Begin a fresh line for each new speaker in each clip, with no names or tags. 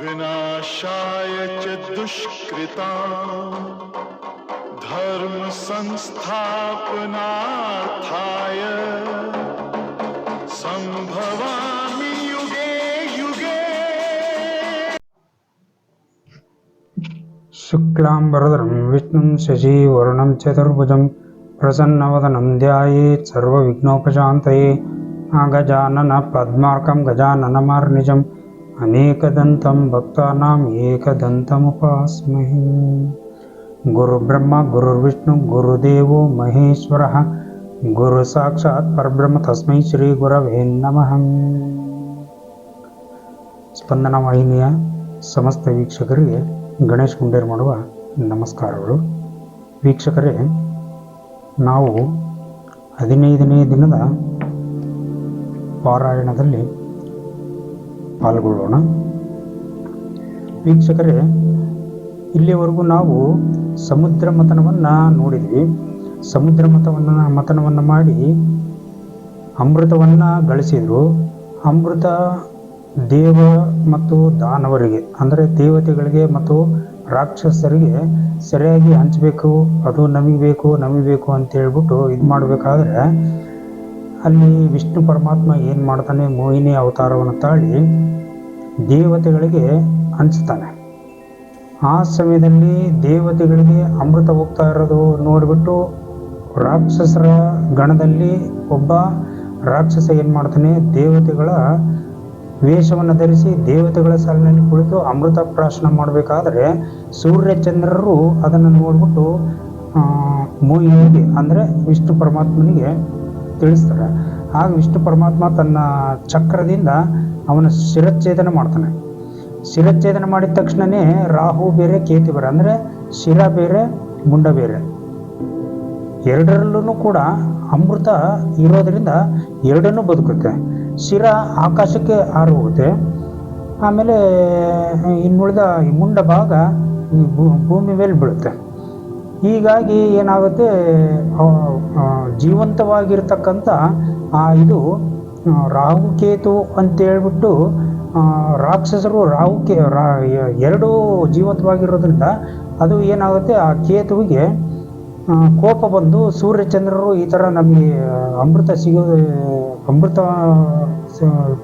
विनाशाय च दुष्कृता धर्म संस्थापनार्थाय संभवामि युगे युगे।
शुक्लाम्बरधरं विष्णुं शशिवर्णं चतुर्भुजं प्रसन्नवदनं ध्यायेत् सर्वविघ्नोपशान्तये अगजानन पद्मार्कं गजाननमार्निजम् अनेकदन्तं भक्तानाम् एकदन्तमुपास्महे गुरुब्रह्मा गुरुर्विष्णु गुरुदेवो महेश्वरः गुरुसाक्षात् परब्रह्म तस्मै श्रीगुरवे ನಮಃ ಸ್ಪಂದನ ವಾಹಿನಿಯ ಸಮಸ್ತ ವೀಕ್ಷಕರಿಗೆ ಗಣೇಶ್ ಗುಂಡೇರ್ ಮಾಡುವ ನಮಸ್ಕಾರಗಳು ವೀಕ್ಷಕರೇ ನಾವು ಹದಿನೈದನೇ ದಿನದ ಪಾರಾಯಣದಲ್ಲಿ ಪಾಲ್ಗೊಳ್ಳೋಣ. ವೀಕ್ಷಕರೇ, ಇಲ್ಲಿವರೆಗೂ ನಾವು ಸಮುದ್ರ ಮಥನವನ್ನು ನೋಡಿದ್ವಿ. ಸಮುದ್ರ ಮತವನ್ನು ಮಥನವನ್ನು ಮಾಡಿ ಅಮೃತವನ್ನು ಗಳಿಸಿದರು. ಅಮೃತ ದೇವ ಮತ್ತು ದಾನವರಿಗೆ, ಅಂದರೆ ದೇವತೆಗಳಿಗೆ ಮತ್ತು ರಾಕ್ಷಸರಿಗೆ ಸರಿಯಾಗಿ ಹಂಚಬೇಕು, ಅದು ನಮಗೆ ಬೇಕು ನಮಗೆ ಬೇಕು ಅಂತ ಹೇಳ್ಬಿಟ್ಟು ಇದು ಮಾಡಬೇಕಾದ್ರೆ ಅಲ್ಲಿ ವಿಷ್ಣು ಪರಮಾತ್ಮ ಏನು ಮಾಡ್ತಾನೆ, ಮೋಹಿನಿ ಅವತಾರವನ್ನು ತಾಳಿ ದೇವತೆಗಳಿಗೆ ಹಂಚ್ತಾನೆ. ಆ ಸಮಯದಲ್ಲಿ ದೇವತೆಗಳಿಗೆ ಅಮೃತ ಹೋಗ್ತಾ ಇರೋದು ನೋಡಿಬಿಟ್ಟು ರಾಕ್ಷಸರ ಗಣದಲ್ಲಿ ಒಬ್ಬ ರಾಕ್ಷಸ ಏನು ಮಾಡ್ತಾನೆ, ದೇವತೆಗಳ ವೇಷವನ್ನು ಧರಿಸಿ ದೇವತೆಗಳ ಸಾಲಿನಲ್ಲಿ ಕುಳಿತು ಅಮೃತ ಪ್ರಾಶನ ಮಾಡಬೇಕಾದ್ರೆ ಸೂರ್ಯಚಂದ್ರರು ಅದನ್ನು ನೋಡಿಬಿಟ್ಟು ಮೋಹಿನಿಗೆ ಅಂದರೆ ವಿಷ್ಣು ಪರಮಾತ್ಮನಿಗೆ ತಿಳಿಸ್ತಾರೆ. ಆಗ ವಿಷ್ಣು ಪರಮಾತ್ಮ ತನ್ನ ಚಕ್ರದಿಂದ ಅವನ ಶಿರಚ್ಛೇದನ ಮಾಡ್ತಾನೆ. ಶಿರಚ್ಛೇದನ ಮಾಡಿದ ತಕ್ಷಣವೇ ರಾಹು ಬೇರೆ, ಕೇತು ಬೇರೆ, ಅಂದರೆ ಶಿರ ಬೇರೆ, ಮುಂಡ ಬೇರೆ. ಎರಡರಲ್ಲೂ ಕೂಡ ಅಮೃತ ಇರೋದರಿಂದ ಎರಡನ್ನೂ ಬದುಕುತ್ತೆ. ಶಿರ ಆಕಾಶಕ್ಕೆ ಹಾರು ಹೋಗುತ್ತೆ ಆಮೇಲೆ ಇನ್ನುಳಿದ ಈ ಮುಂಡ ಭಾಗ ಭೂಮಿ ಮೇಲೆ ಬೀಳುತ್ತೆ. ಹೀಗಾಗಿ ಏನಾಗುತ್ತೆ ಜೀವಂತವಾಗಿರ್ತಕ್ಕಂಥ ಆ ಇದು ರಾಹುಕೇತು ಅಂತ ಹೇಳ್ಬಿಟ್ಟು ಆ, ರಾಕ್ಷಸರು ರಾಹುಕೆ ರಾ ಎರಡೂ ಜೀವಂತವಾಗಿರೋದ್ರಿಂದ ಅದು ಏನಾಗುತ್ತೆ ಆ ಕೇತುವಿಗೆ ಕೋಪ ಬಂದು ಸೂರ್ಯಚಂದ್ರರು ಈ ಥರ ನಮಗೆ ಅಮೃತ ಸಿಗೋ ಅಮೃತ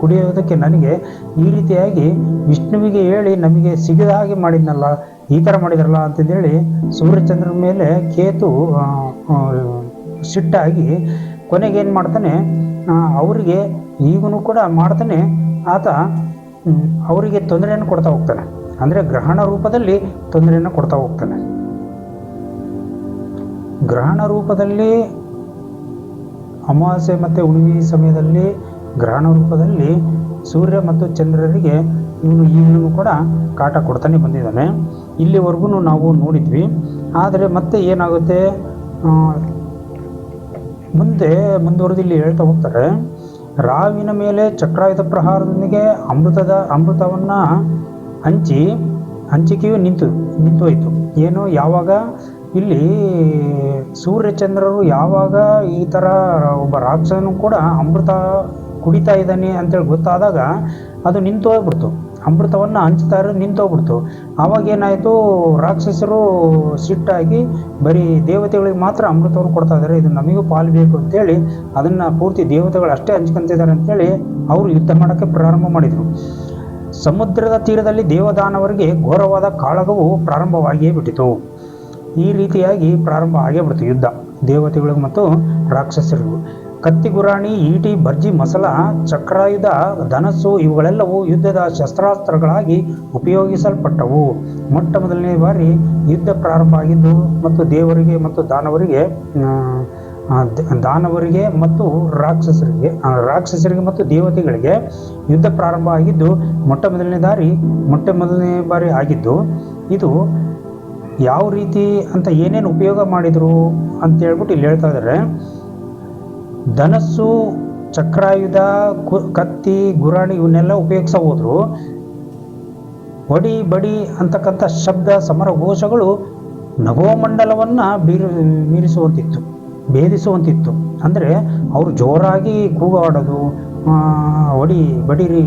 ಕುಡಿಯೋದಕ್ಕೆ ನನಗೆ ಈ ರೀತಿಯಾಗಿ ವಿಷ್ಣುವಿಗೆ ಹೇಳಿ ನಮಗೆ ಸಿಗದ ಹಾಗೆ ಮಾಡಿದ್ನಲ್ಲ ಈ ಥರ ಮಾಡಿದ್ರಲ್ಲ ಅಂತಂದೇಳಿ ಸೂರ್ಯಚಂದ್ರನ ಮೇಲೆ ಕೇತು ಸಿಟ್ಟಾಗಿ ಕೊನೆಗೆ ಏನು ಮಾಡ್ತಾನೆ ಅವರಿಗೆ ಈಗಲೂ ಕೂಡ ಮಾಡ್ತಾನೆ, ಆತ ಅವರಿಗೆ ತೊಂದರೆಯನ್ನು ಕೊಡ್ತಾ ಹೋಗ್ತಾನೆ. ಅಂದರೆ ಗ್ರಹಣ ರೂಪದಲ್ಲಿ ತೊಂದರೆಯನ್ನು ಕೊಡ್ತಾ ಹೋಗ್ತಾನೆ. ಗ್ರಹಣ ರೂಪದಲ್ಲಿ ಅಮಾವಾಸ್ಯೆ ಮತ್ತು ಹುಣ್ಣಿಮೆ ಸಮಯದಲ್ಲಿ ಗ್ರಹಣ ರೂಪದಲ್ಲಿ ಸೂರ್ಯ ಮತ್ತು ಚಂದ್ರರಿಗೆ ಇವನು ಇವನು ಕೂಡ ಕಾಟ ಕೊಡ್ತಾನೆ ಬಂದಿದ್ದಾನೆ. ಇಲ್ಲಿವರೆಗೂ ನಾವು ನೋಡಿದ್ವಿ. ಆದರೆ ಮತ್ತೆ ಏನಾಗುತ್ತೆ? ಮುಂದೆ ಮುಂದುವರೆದು ಇಲ್ಲಿ ಹೇಳ್ತಾ ಹೋಗ್ತಾರೆ. ರಾವಿನ ಮೇಲೆ ಚಕ್ರಾಯುಧ ಪ್ರಹಾರದೊಂದಿಗೆ ಅಮೃತದ ಅಮೃತವನ್ನು ಹಂಚಿ, ಹಂಚಿಕೆಯು ನಿಂತು ನಿಂತು ಹೋಯಿತು ಏನು, ಯಾವಾಗ? ಇಲ್ಲಿ ಸೂರ್ಯಚಂದ್ರರು ಯಾವಾಗ ಈ ಥರ ಒಬ್ಬ ರಾಕ್ಷಸನು ಕೂಡ ಅಮೃತ ಕುಡಿತಾ ಇದ್ದಾನೆ ಅಂತೇಳಿ ಗೊತ್ತಾದಾಗ ಅದು ನಿಂತು ಹೋಗ್ಬಿಡ್ತು. ಅಮೃತವನ್ನು ಹಂಚ್ತಾ ಇರೋದು ನಿಂತೋಗ್ಬಿಡ್ತು. ಆವಾಗ ಏನಾಯಿತು, ರಾಕ್ಷಸರು ಸಿಟ್ಟಾಗಿ ಬರೀ ದೇವತೆಗಳಿಗೆ ಮಾತ್ರ ಅಮೃತವನ್ನು ಕೊಡ್ತಾ ಇದ್ದಾರೆ. ಇದು ನಮಗೂ ಪಾಲು ಬೇಕು ಅಂತೇಳಿ, ಅದನ್ನು ಪೂರ್ತಿ ದೇವತೆಗಳು ಅಷ್ಟೇ ಹಂಚ್ಕೊಂತಿದ್ದಾರೆ ಅಂತೇಳಿ ಅವರು ಯುದ್ಧ ಮಾಡೋಕ್ಕೆ ಪ್ರಾರಂಭ ಮಾಡಿದರು. ಸಮುದ್ರದ ತೀರದಲ್ಲಿ ದೇವದಾನವರಿಗೆ ಘೋರವಾದ ಕಾಳಗವು ಪ್ರಾರಂಭವಾಗಿಯೇ ಬಿಟ್ಟಿತು. ಈ ರೀತಿಯಾಗಿ ಪ್ರಾರಂಭ ಆಗೇ ಬಿಡ್ತು ಯುದ್ಧ. ದೇವತೆಗಳಿಗೂ ಮತ್ತು ರಾಕ್ಷಸರಿಗೂ ಕತ್ತಿ ಗುರಾಣಿ, ಈಟಿ, ಬರ್ಜಿ, ಮಸಲ, ಚಕ್ರಾಯುಧ, ಧನಸ್ಸು ಇವುಗಳೆಲ್ಲವೂ ಯುದ್ಧದ ಶಸ್ತ್ರಾಸ್ತ್ರಗಳಾಗಿ ಉಪಯೋಗಿಸಲ್ಪಟ್ಟವು. ಮೊಟ್ಟ ಮೊದಲನೇ ಬಾರಿ ಯುದ್ಧ ಪ್ರಾರಂಭ ಆಗಿದ್ದು, ಮತ್ತು ದೇವರಿಗೆ ಮತ್ತು ದಾನವರಿಗೆ ದಾನವರಿಗೆ ಮತ್ತು ರಾಕ್ಷಸರಿಗೆ ರಾಕ್ಷಸರಿಗೆ ಮತ್ತು ದೇವತೆಗಳಿಗೆ ಯುದ್ಧ ಪ್ರಾರಂಭ ಆಗಿದ್ದು ಮೊಟ್ಟ ಮೊದಲನೇ ದಾರಿ ಮೊಟ್ಟ ಮೊದಲನೇ ಬಾರಿ ಆಗಿದ್ದು, ಇದು ಯಾವ ರೀತಿ ಅಂತ ಏನೇನು ಉಪಯೋಗ ಮಾಡಿದರು ಅಂತ ಹೇಳ್ಬಿಟ್ಟು ಇಲ್ಲಿ ಹೇಳ್ತಾ ಇದ್ದಾರೆ. ಧನಸ್ಸು ಚಕ್ರಾಯುಧ ಕತ್ತಿ ಗುರಾಣಿ ಇವನ್ನೆಲ್ಲ ಉಪಯೋಗಿಸ ಹೋದ್ರು. ಒಡಿ ಬಡಿ ಅಂತಕ್ಕಂಥ ಶಬ್ದ ಸಮರ ಘೋಷಗಳು ನಭೋಮಂಡಲವನ್ನು ಬೀರು ಮೀರಿಸುವಂತಿತ್ತು ಭೇದಿಸುವಂತಿತ್ತು. ಅಂದರೆ ಅವರು ಜೋರಾಗಿ ಕೂಗಾಡೋದು ಒಡಿ ಬಡಿರಿ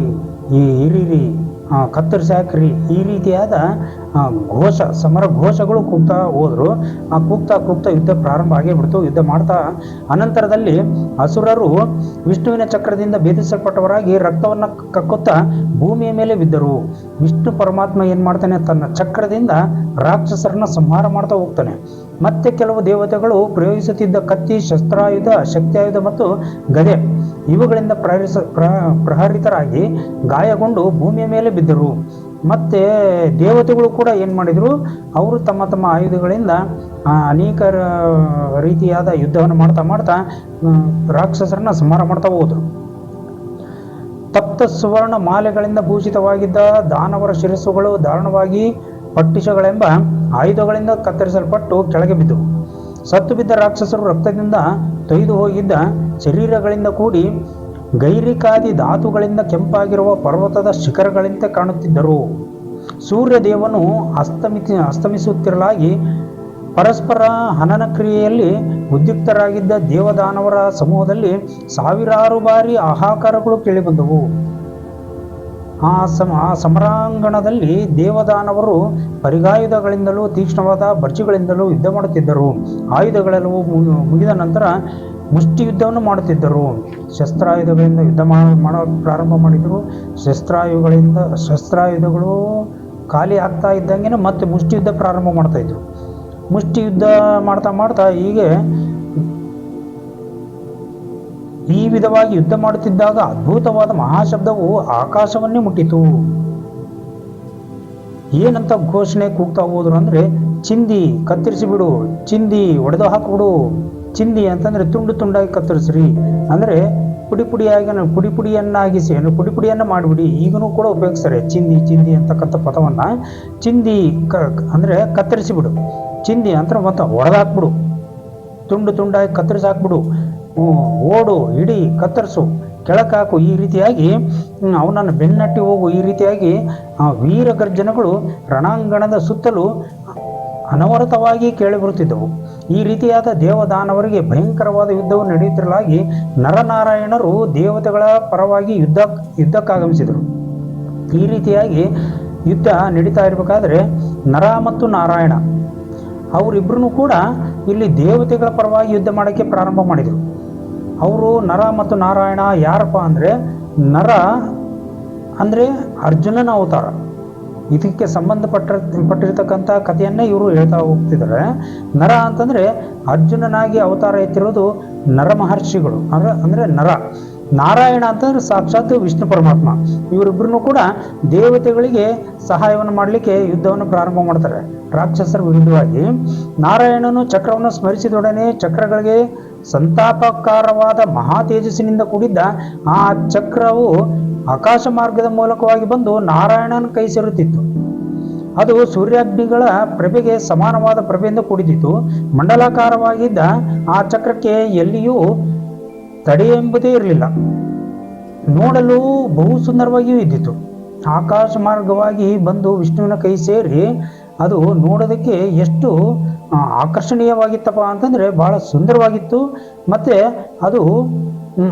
ಈ ಹಿರೀರಿ ಆ, ಕತ್ತರಿಸಿ ಹಾಕ್ರಿ ಈ ರೀತಿಯಾದ ಘೋಷ, ಸಮರ ಘೋಷಗಳು ಕೂಗ್ತಾ ಹೋದ್ರು. ಆ, ಕೂಗ್ತಾ ಕೂಗ್ತಾ ಯುದ್ಧ ಪ್ರಾರಂಭ ಆಗೇ ಬಿಡ್ತು ಯುದ್ಧ ಮಾಡ್ತಾ ಅನಂತರದಲ್ಲಿ ಅಸುರರು ವಿಷ್ಣುವಿನ ಚಕ್ರದಿಂದ ಭೇದಿಸಲ್ಪಟ್ಟವರಾಗಿ ರಕ್ತವನ್ನು ಕಕ್ಕುತ್ತಾ ಭೂಮಿಯ ಮೇಲೆ ಬಿದ್ದರು. ವಿಷ್ಣು ಪರಮಾತ್ಮ ಏನು ಮಾಡ್ತಾನೆ? ತನ್ನ ಚಕ್ರದಿಂದ ರಾಕ್ಷಸರನ್ನ ಸಂಹಾರ ಮಾಡ್ತಾ ಹೋಗ್ತಾನೆ. ಮತ್ತೆ ಕೆಲವು ದೇವತೆಗಳು ಪ್ರಯೋಗಿಸುತ್ತಿದ್ದ ಕತ್ತಿ, ಶಸ್ತ್ರಾಯುಧ, ಶಕ್ತಿಯಾಯುಧ ಮತ್ತು ಗದೆ. ಇವುಗಳಿಂದ ಪ್ರಹರಿಸ, ಪ್ರ, ಪ್ರಹರಿತರಾಗಿ ಗಾಯಗೊಂಡು ಭೂಮಿಯ ಮೇಲೆ ಬಿದ್ದರು. ಮತ್ತೆ ದೇವತೆಗಳು ಕೂಡ ಏನು ಮಾಡಿದರು? ಅವರು ತಮ್ಮ ತಮ್ಮ ಆಯುಧಗಳಿಂದ ಅನೇಕ ರೀತಿಯಾದ ಯುದ್ಧವನ್ನು ಮಾಡ್ತಾ ಮಾಡ್ತಾ ರಾಕ್ಷಸರನ್ನ ಸಂಹಾರ ಮಾಡ್ತಾ ಹೋದರು. ತಪ್ತ ಸುವರ್ಣ ಮಾಲೆಗಳಿಂದ ಭೂಷಿತವಾಗಿದ್ದ ದಾನವರ ಶಿರಸ್ಸುಗಳು ದಾರುಣವಾಗಿ ಪಟ್ಟಿಷಗಳೆಂಬ ಆಯುಧಗಳಿಂದ ಕತ್ತರಿಸಲ್ಪಟ್ಟು ಕೆಳಗೆ ಬಿದ್ದವು ಸತ್ತು ಬಿದ್ದ ರಾಕ್ಷಸರು ರಕ್ತದಿಂದ ತೊಯ್ದು ಹೋಗಿದ್ದ ಶರೀರಗಳಿಂದ ಕೂಡಿ ಗೈರಿಕಾದಿ ಧಾತುಗಳಿಂದ ಕೆಂಪಾಗಿರುವ ಪರ್ವತದ ಶಿಖರಗಳಂತೆ ಕಾಣುತ್ತಿದ್ದರು. ಸೂರ್ಯ ದೇವನು ಅಸ್ತಮಿತಿ, ಅಸ್ತಮಿಸುತ್ತಿರಲಾಗಿ ಪರಸ್ಪರ ಹನನ ಕ್ರಿಯೆಯಲ್ಲಿ ಉದ್ಯುಕ್ತರಾಗಿದ್ದ ದೇವದಾನವರ ಸಮೂಹದಲ್ಲಿ ಸಾವಿರಾರು ಬಾರಿ ಆಹಾಕಾರಗಳು ಕೇಳಿಬಂದವು. ಆ ಸಮ, ಆ ಸಮರಾಂಗಣದಲ್ಲಿ ದೇವದಾನವರು ಪರಿಗಾಯುಧಗಳಿಂದಲೂ, ತೀಕ್ಷ್ಣವಾದ ಭರ್ಜಿಗಳಿಂದಲೂ ಯುದ್ಧ ಮಾಡುತ್ತಿದ್ದರು. ಆಯುಧಗಳೆಲ್ಲವೂ ಮುಗಿದ ನಂತರ ಮುಷ್ಟಿ ಯುದ್ಧವನ್ನು ಮಾಡುತ್ತಿದ್ದರು. ಶಸ್ತ್ರಾಯುಧಗಳಿಂದ ಯುದ್ಧ ಮಾಡ ಪ್ರಾರಂಭ ಮಾಡಿದರು. ಶಸ್ತ್ರಾಯುಧಗಳಿಂದ ಶಸ್ತ್ರಾಯುಧಗಳು ಖಾಲಿ ಆಗ್ತಾ ಇದ್ದಂಗೆ ಮತ್ತೆ ಮುಷ್ಟಿ ಯುದ್ಧ ಪ್ರಾರಂಭ ಮಾಡ್ತಾ ಇದ್ರು. ಮುಷ್ಟಿ ಯುದ್ಧ ಮಾಡ್ತಾ ಮಾಡ್ತಾ ಹೀಗೆ ಈ ವಿಧವಾಗಿ ಯುದ್ಧ ಮಾಡುತ್ತಿದ್ದಾಗ ಅದ್ಭುತವಾದ ಮಹಾಶಬ್ದವು ಆಕಾಶವನ್ನೇ ಮುಟ್ಟಿತು. ಏನಂತ ಘೋಷಣೆ ಕೂಗ್ತಾ ಹೋದ್ರು ಅಂದ್ರೆ, ಚಿಂದಿ, ಕತ್ತರಿಸಿ ಬಿಡು, ಚಿಂದಿ, ಒಡೆದು ಹಾಕಿಬಿಡು, ಚಿಂದಿ ಅಂತಂದ್ರೆ ತುಂಡು ತುಂಡಾಗಿ ಕತ್ತರಿಸ್ರಿ. ಅಂದ್ರೆ ಪುಡಿ ಪುಡಿಯಾಗಿ ಪುಡಿ ಪುಡಿಯನ್ನಾಗಿಸಿ ಅಂದ್ರೆ ಪುಡಿ ಪುಡಿಯನ್ನು ಮಾಡಿಬಿಡಿ. ಈಗನೂ ಕೂಡ ಉಪಯೋಗಿಸ್ತಾರೆ. ಚಿಂದಿ ಚಿಂದಿ ಅಂತಕ್ಕಂಥ ಪದವನ್ನ. ಚಿಂದಿ ಕ, ಅಂದ್ರೆ ಕತ್ತರಿಸಿ ಬಿಡು. ಚಿಂದಿ ಅಂತ ಮತ್ತೆ ಒಡೆದಾಕ್ಬಿಡು. ತುಂಡು ತುಂಡಾಗಿ ಕತ್ತರಿಸಿ ಹಾಕ್ಬಿಡು ಓಡು, ಇಡಿ, ಕತ್ತರಿಸು. ಕೆಳಕಾಕು ಈ ರೀತಿಯಾಗಿ ಅವನನ್ನು ಬೆನ್ನಟ್ಟಿ ಹೋಗು ಈ ರೀತಿಯಾಗಿ, ಆ ವೀರ ಗರ್ಜನಗಳು ರಣಾಂಗಣದ ಸುತ್ತಲೂ ಅನವರತವಾಗಿ ಕೇಳಿಬರುತ್ತಿದ್ದವು. ಈ ರೀತಿಯಾದ ದೇವದಾನವರಿಗೆ ಭಯಂಕರವಾದ ಯುದ್ಧವು ನಡೆಯುತ್ತಿರಲಾಗಿ, ನರನಾರಾಯಣರು ದೇವತೆಗಳ ಪರವಾಗಿ ಯುದ್ಧ, ಯುದ್ಧಕ್ಕಾಗಮಿಸಿದರು. ಈ ರೀತಿಯಾಗಿ ಯುದ್ಧ ನಡೀತಾ ಇರಬೇಕಾದ್ರೆ, ನರ ಮತ್ತು ನಾರಾಯಣ ಅವರಿಬ್ಬರೂ ಕೂಡ ಇಲ್ಲಿ ದೇವತೆಗಳ ಪರವಾಗಿ ಯುದ್ಧ ಮಾಡೋಕ್ಕೆ ಪ್ರಾರಂಭ ಮಾಡಿದರು. ಅವರು ನರ ಮತ್ತು ನಾರಾಯಣ ಯಾರಪ್ಪ ಅಂದರೆ ನರ ಅಂದರೆ ಅರ್ಜುನನ ಅವತಾರ. ಇದಕ್ಕೆ ಸಂಬಂಧಪಟ್ಟ ಪಟ್ಟಿರ್ತಕ್ಕಂಥ ಕಥೆಯನ್ನೇ ಇವರು ಹೇಳ್ತಾ ಹೋಗ್ತಿದ್ದಾರೆ. ನರ ಅಂತಂದರೆ ಅರ್ಜುನನಾಗಿ ಅವತಾರ ಎತ್ತಿರೋದು ನರ ಮಹರ್ಷಿಗಳು. ಅಂದ್ರೆ ಅಂದರೆ ನರ. ನಾರಾಯಣ ಅಂತಂದ್ರೆ ಸಾಕ್ಷಾತ್ ವಿಷ್ಣು ಪರಮಾತ್ಮ. ಇವರಿಬ್ಬರನ್ನು ಕೂಡ ದೇವತೆಗಳಿಗೆ ಸಹಾಯವನ್ನು ಮಾಡಲಿಕ್ಕೆ ಯುದ್ಧವನ್ನು ಪ್ರಾರಂಭ ಮಾಡ್ತಾರೆ. ರಾಕ್ಷಸರ ವಿರುದ್ಧವಾಗಿ. ನಾರಾಯಣನು ಚಕ್ರವನ್ನು ಸ್ಮರಿಸಿದೊಡನೆ ಚಕ್ರಗಳಿಗೆ ಸಂತಾಪಕಾರವಾದ ಮಹಾ ತೇಜಸ್ಸಿನಿಂದ ಕೂಡಿದ್ದ ಆ ಚಕ್ರವು ಆಕಾಶ ಮಾರ್ಗದ ಮೂಲಕವಾಗಿ ಬಂದು ನಾರಾಯಣನ ಕೈ ಸೇರುತ್ತಿತ್ತು. ಅದು ಸೂರ್ಯಾಗ್ನಿಗಳ ಪ್ರಭೆಗೆ ಸಮಾನವಾದ ಪ್ರಭೆಯಿಂದ ಕೂಡಿದಿತ್ತು ಮಂಡಲಾಕಾರವಾಗಿದ್ದ ಆ ಚಕ್ರಕ್ಕೆ ಎಲ್ಲಿಯೂ ತಡೆ ಎಂಬುದೇ ಇರಲಿಲ್ಲ. ನೋಡಲು ಬಹು ಸುಂದರವಾಗಿಯೂ ಇದ್ದಿತು. ಆಕಾಶ ಮಾರ್ಗವಾಗಿ ಬಂದು ವಿಷ್ಣುವಿನ ಕೈ ಸೇರಿ ಅದು ನೋಡೋದಕ್ಕೆ ಎಷ್ಟು ಆಕರ್ಷಣೀಯವಾಗಿತ್ತಪ್ಪ ಅಂತಂದರೆ ಬಹಳ ಸುಂದರವಾಗಿತ್ತು. ಮತ್ತು ಅದು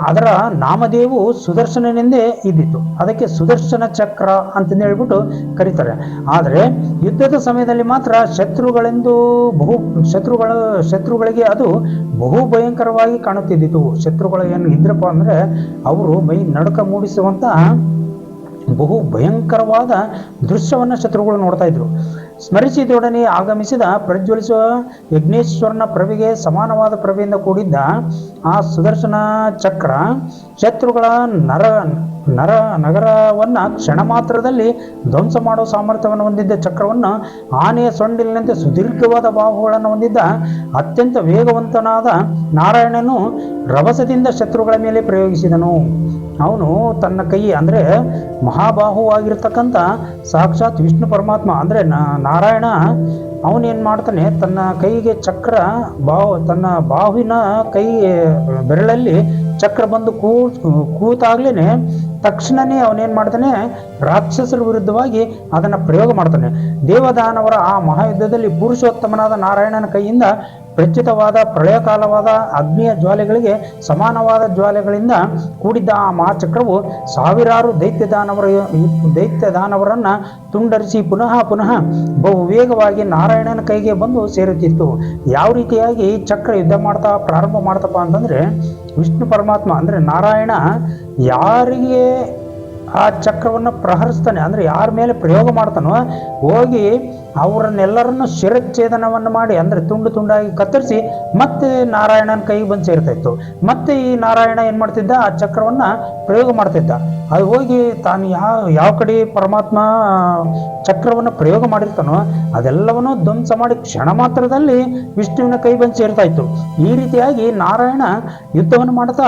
ಅದರ ನಾಮದೇವು ಸುದರ್ಶನನೆಂದೇ ಇದ್ದಿತ್ತು. ಅದಕ್ಕೆ ಸುದರ್ಶನ ಚಕ್ರ ಅಂತಂದು ಹೇಳ್ಬಿಟ್ಟು ಕರೀತಾರೆ. ಆದರೆ ಯುದ್ಧದ ಸಮಯದಲ್ಲಿ ಮಾತ್ರ ಶತ್ರುಗಳೆಂದು ಬಹು, ಶತ್ರುಗಳ, ಶತ್ರುಗಳಿಗೆ ಅದು ಬಹು ಭಯಂಕರವಾಗಿ ಕಾಣುತ್ತಿದ್ದಿತು ಶತ್ರುಗಳು ಏನು ಇದ್ರಪ್ಪ ಅಂದರೆ ಅವರು ಮೈ ನಡುಕ ಮೂಡಿಸುವಂಥ ಬಹು ಭಯಂಕರವಾದ ದೃಶ್ಯವನ್ನು ಶತ್ರುಗಳು ನೋಡ್ತಾ ಇದ್ರು. ಸ್ಮರಿಸಿದೊಡನೆ ಆಗಮಿಸಿದ ಪ್ರಜ್ವಲಿಸುವ ಯಜ್ಞೇಶ್ವರನ ಪ್ರವಿಗೆ ಸಮಾನವಾದ ಪ್ರಭೆಯಿಂದ ಕೂಡಿದ್ದ ಆ ಸುದರ್ಶನ ಚಕ್ರ ಶತ್ರುಗಳ ನರ ನರ ನಗರವನ್ನ ಕ್ಷಣ ಮಾತ್ರದಲ್ಲಿ ಧ್ವಂಸ ಮಾಡೋ ಸಾಮರ್ಥ್ಯವನ್ನು ಹೊಂದಿದ್ದ ಚಕ್ರವನ್ನು ಆನೆಯ ಸೊಂಡಿಲಿನಂತೆ ಸುದೀರ್ಘವಾದ ಬಾಹುಗಳನ್ನು ಹೊಂದಿದ್ದ ಅತ್ಯಂತ ವೇಗವಂತನಾದ ನಾರಾಯಣನು ರಭಸದಿಂದ ಶತ್ರುಗಳ ಮೇಲೆ ಪ್ರಯೋಗಿಸಿದನು. ಅವನು ತನ್ನ ಕೈ ಅಂದರೆ ಮಹಾಬಾಹುವಾಗಿರ್ತಕ್ಕಂಥ ಸಾಕ್ಷಾತ್ ವಿಷ್ಣು ಪರಮಾತ್ಮ ಅಂದರೆ ನಾರಾಯಣ ಅವನೇನು ಮಾಡ್ತಾನೆ, ತನ್ನ ಕೈಗೆ ಚಕ್ರ ಬಾವು, ತನ್ನ ಬಾವಿನ ಕೈ ಬೆರಳಲ್ಲಿ ಚಕ್ರ ಬಂದು ಕೂ ಕೂತಾಗ್ಲೇ ತಕ್ಷಣನೇ ಅವನೇನು ಮಾಡ್ತಾನೆ, ರಾಕ್ಷಸರ ವಿರುದ್ಧವಾಗಿ ಅದನ್ನು ಪ್ರಯೋಗ ಮಾಡ್ತಾನೆ. ದೇವದಾನವರ ಆ ಮಹಾಯುದ್ಧದಲ್ಲಿ ಪುರುಷೋತ್ತಮನಾದ ನಾರಾಯಣನ ಕೈಯಿಂದ ಪ್ರಚಿತವಾದ ಪ್ರಳಯಕಾಲವಾದ ಅಗ್ನಿಯ ಜ್ವಾಲೆಗಳಿಗೆ ಸಮಾನವಾದ ಜ್ವಾಲೆಗಳಿಂದ ಕೂಡಿದ್ದ ಆ ಮಹಾಚಕ್ರವು ಸಾವಿರಾರು ದೈತ್ಯ ದಾನವರ ದೈತ್ಯ ದಾನವರನ್ನು ತುಂಡರಿಸಿ ಪುನಃ ಪುನಃ ಬಹು ವೇಗವಾಗಿ ನಾರಾಯಣನ ಕೈಗೆ ಬಂದು ಸೇರುತ್ತಿತ್ತು. ಯಾವ ರೀತಿಯಾಗಿ ಚಕ್ರ ಯುದ್ಧ ಮಾಡ್ತಾ ಪ್ರಾರಂಭ ಮಾಡ್ತಪ್ಪ ಅಂತಂದರೆ, ವಿಷ್ಣು ಪರಮಾತ್ಮ ಅಂದರೆ ನಾರಾಯಣ ಯಾರಿಗೆ ಆ ಚಕ್ರವನ್ನು ಪ್ರಹರಿಸ್ತಾನೆ. ಅಂದರೆ ಯಾರ ಮೇಲೆ ಪ್ರಯೋಗ ಮಾಡ್ತಾನೋ ಹೋಗಿ ಅವರನ್ನೆಲ್ಲರನ್ನು ಶಿರಚ್ಛೇದನವನ್ನು ಮಾಡಿ, ಅಂದರೆ ತುಂಡು ತುಂಡಾಗಿ ಕತ್ತರಿಸಿ ಮತ್ತೆ ನಾರಾಯಣನ ಕೈಗೆ ಬಂದು ಸೇರ್ತಾ ಇತ್ತು ಮತ್ತೆ ಈ ನಾರಾಯಣ ಏನು ಮಾಡ್ತಿದ್ದ? ಆ ಚಕ್ರವನ್ನು ಪ್ರಯೋಗ ಮಾಡ್ತಿದ್ದ. ಅದು ಹೋಗಿ ತಾನು ಯಾವ ಯಾವ ಕಡೆ ಪರಮಾತ್ಮ ಚಕ್ರವನ್ನು ಪ್ರಯೋಗ ಮಾಡಿರ್ತಾನೋ, ಅದೆಲ್ಲವನ್ನೂ ಧ್ವಂಸ ಮಾಡಿ ಕ್ಷಣ ಮಾತ್ರದಲ್ಲಿ ವಿಷ್ಣುವಿನ ಕೈ ಬಂದು ಸೇರ್ತಾ ಇತ್ತು ಈ ರೀತಿಯಾಗಿ ನಾರಾಯಣ ಯುದ್ಧವನ್ನು ಮಾಡ್ತಾ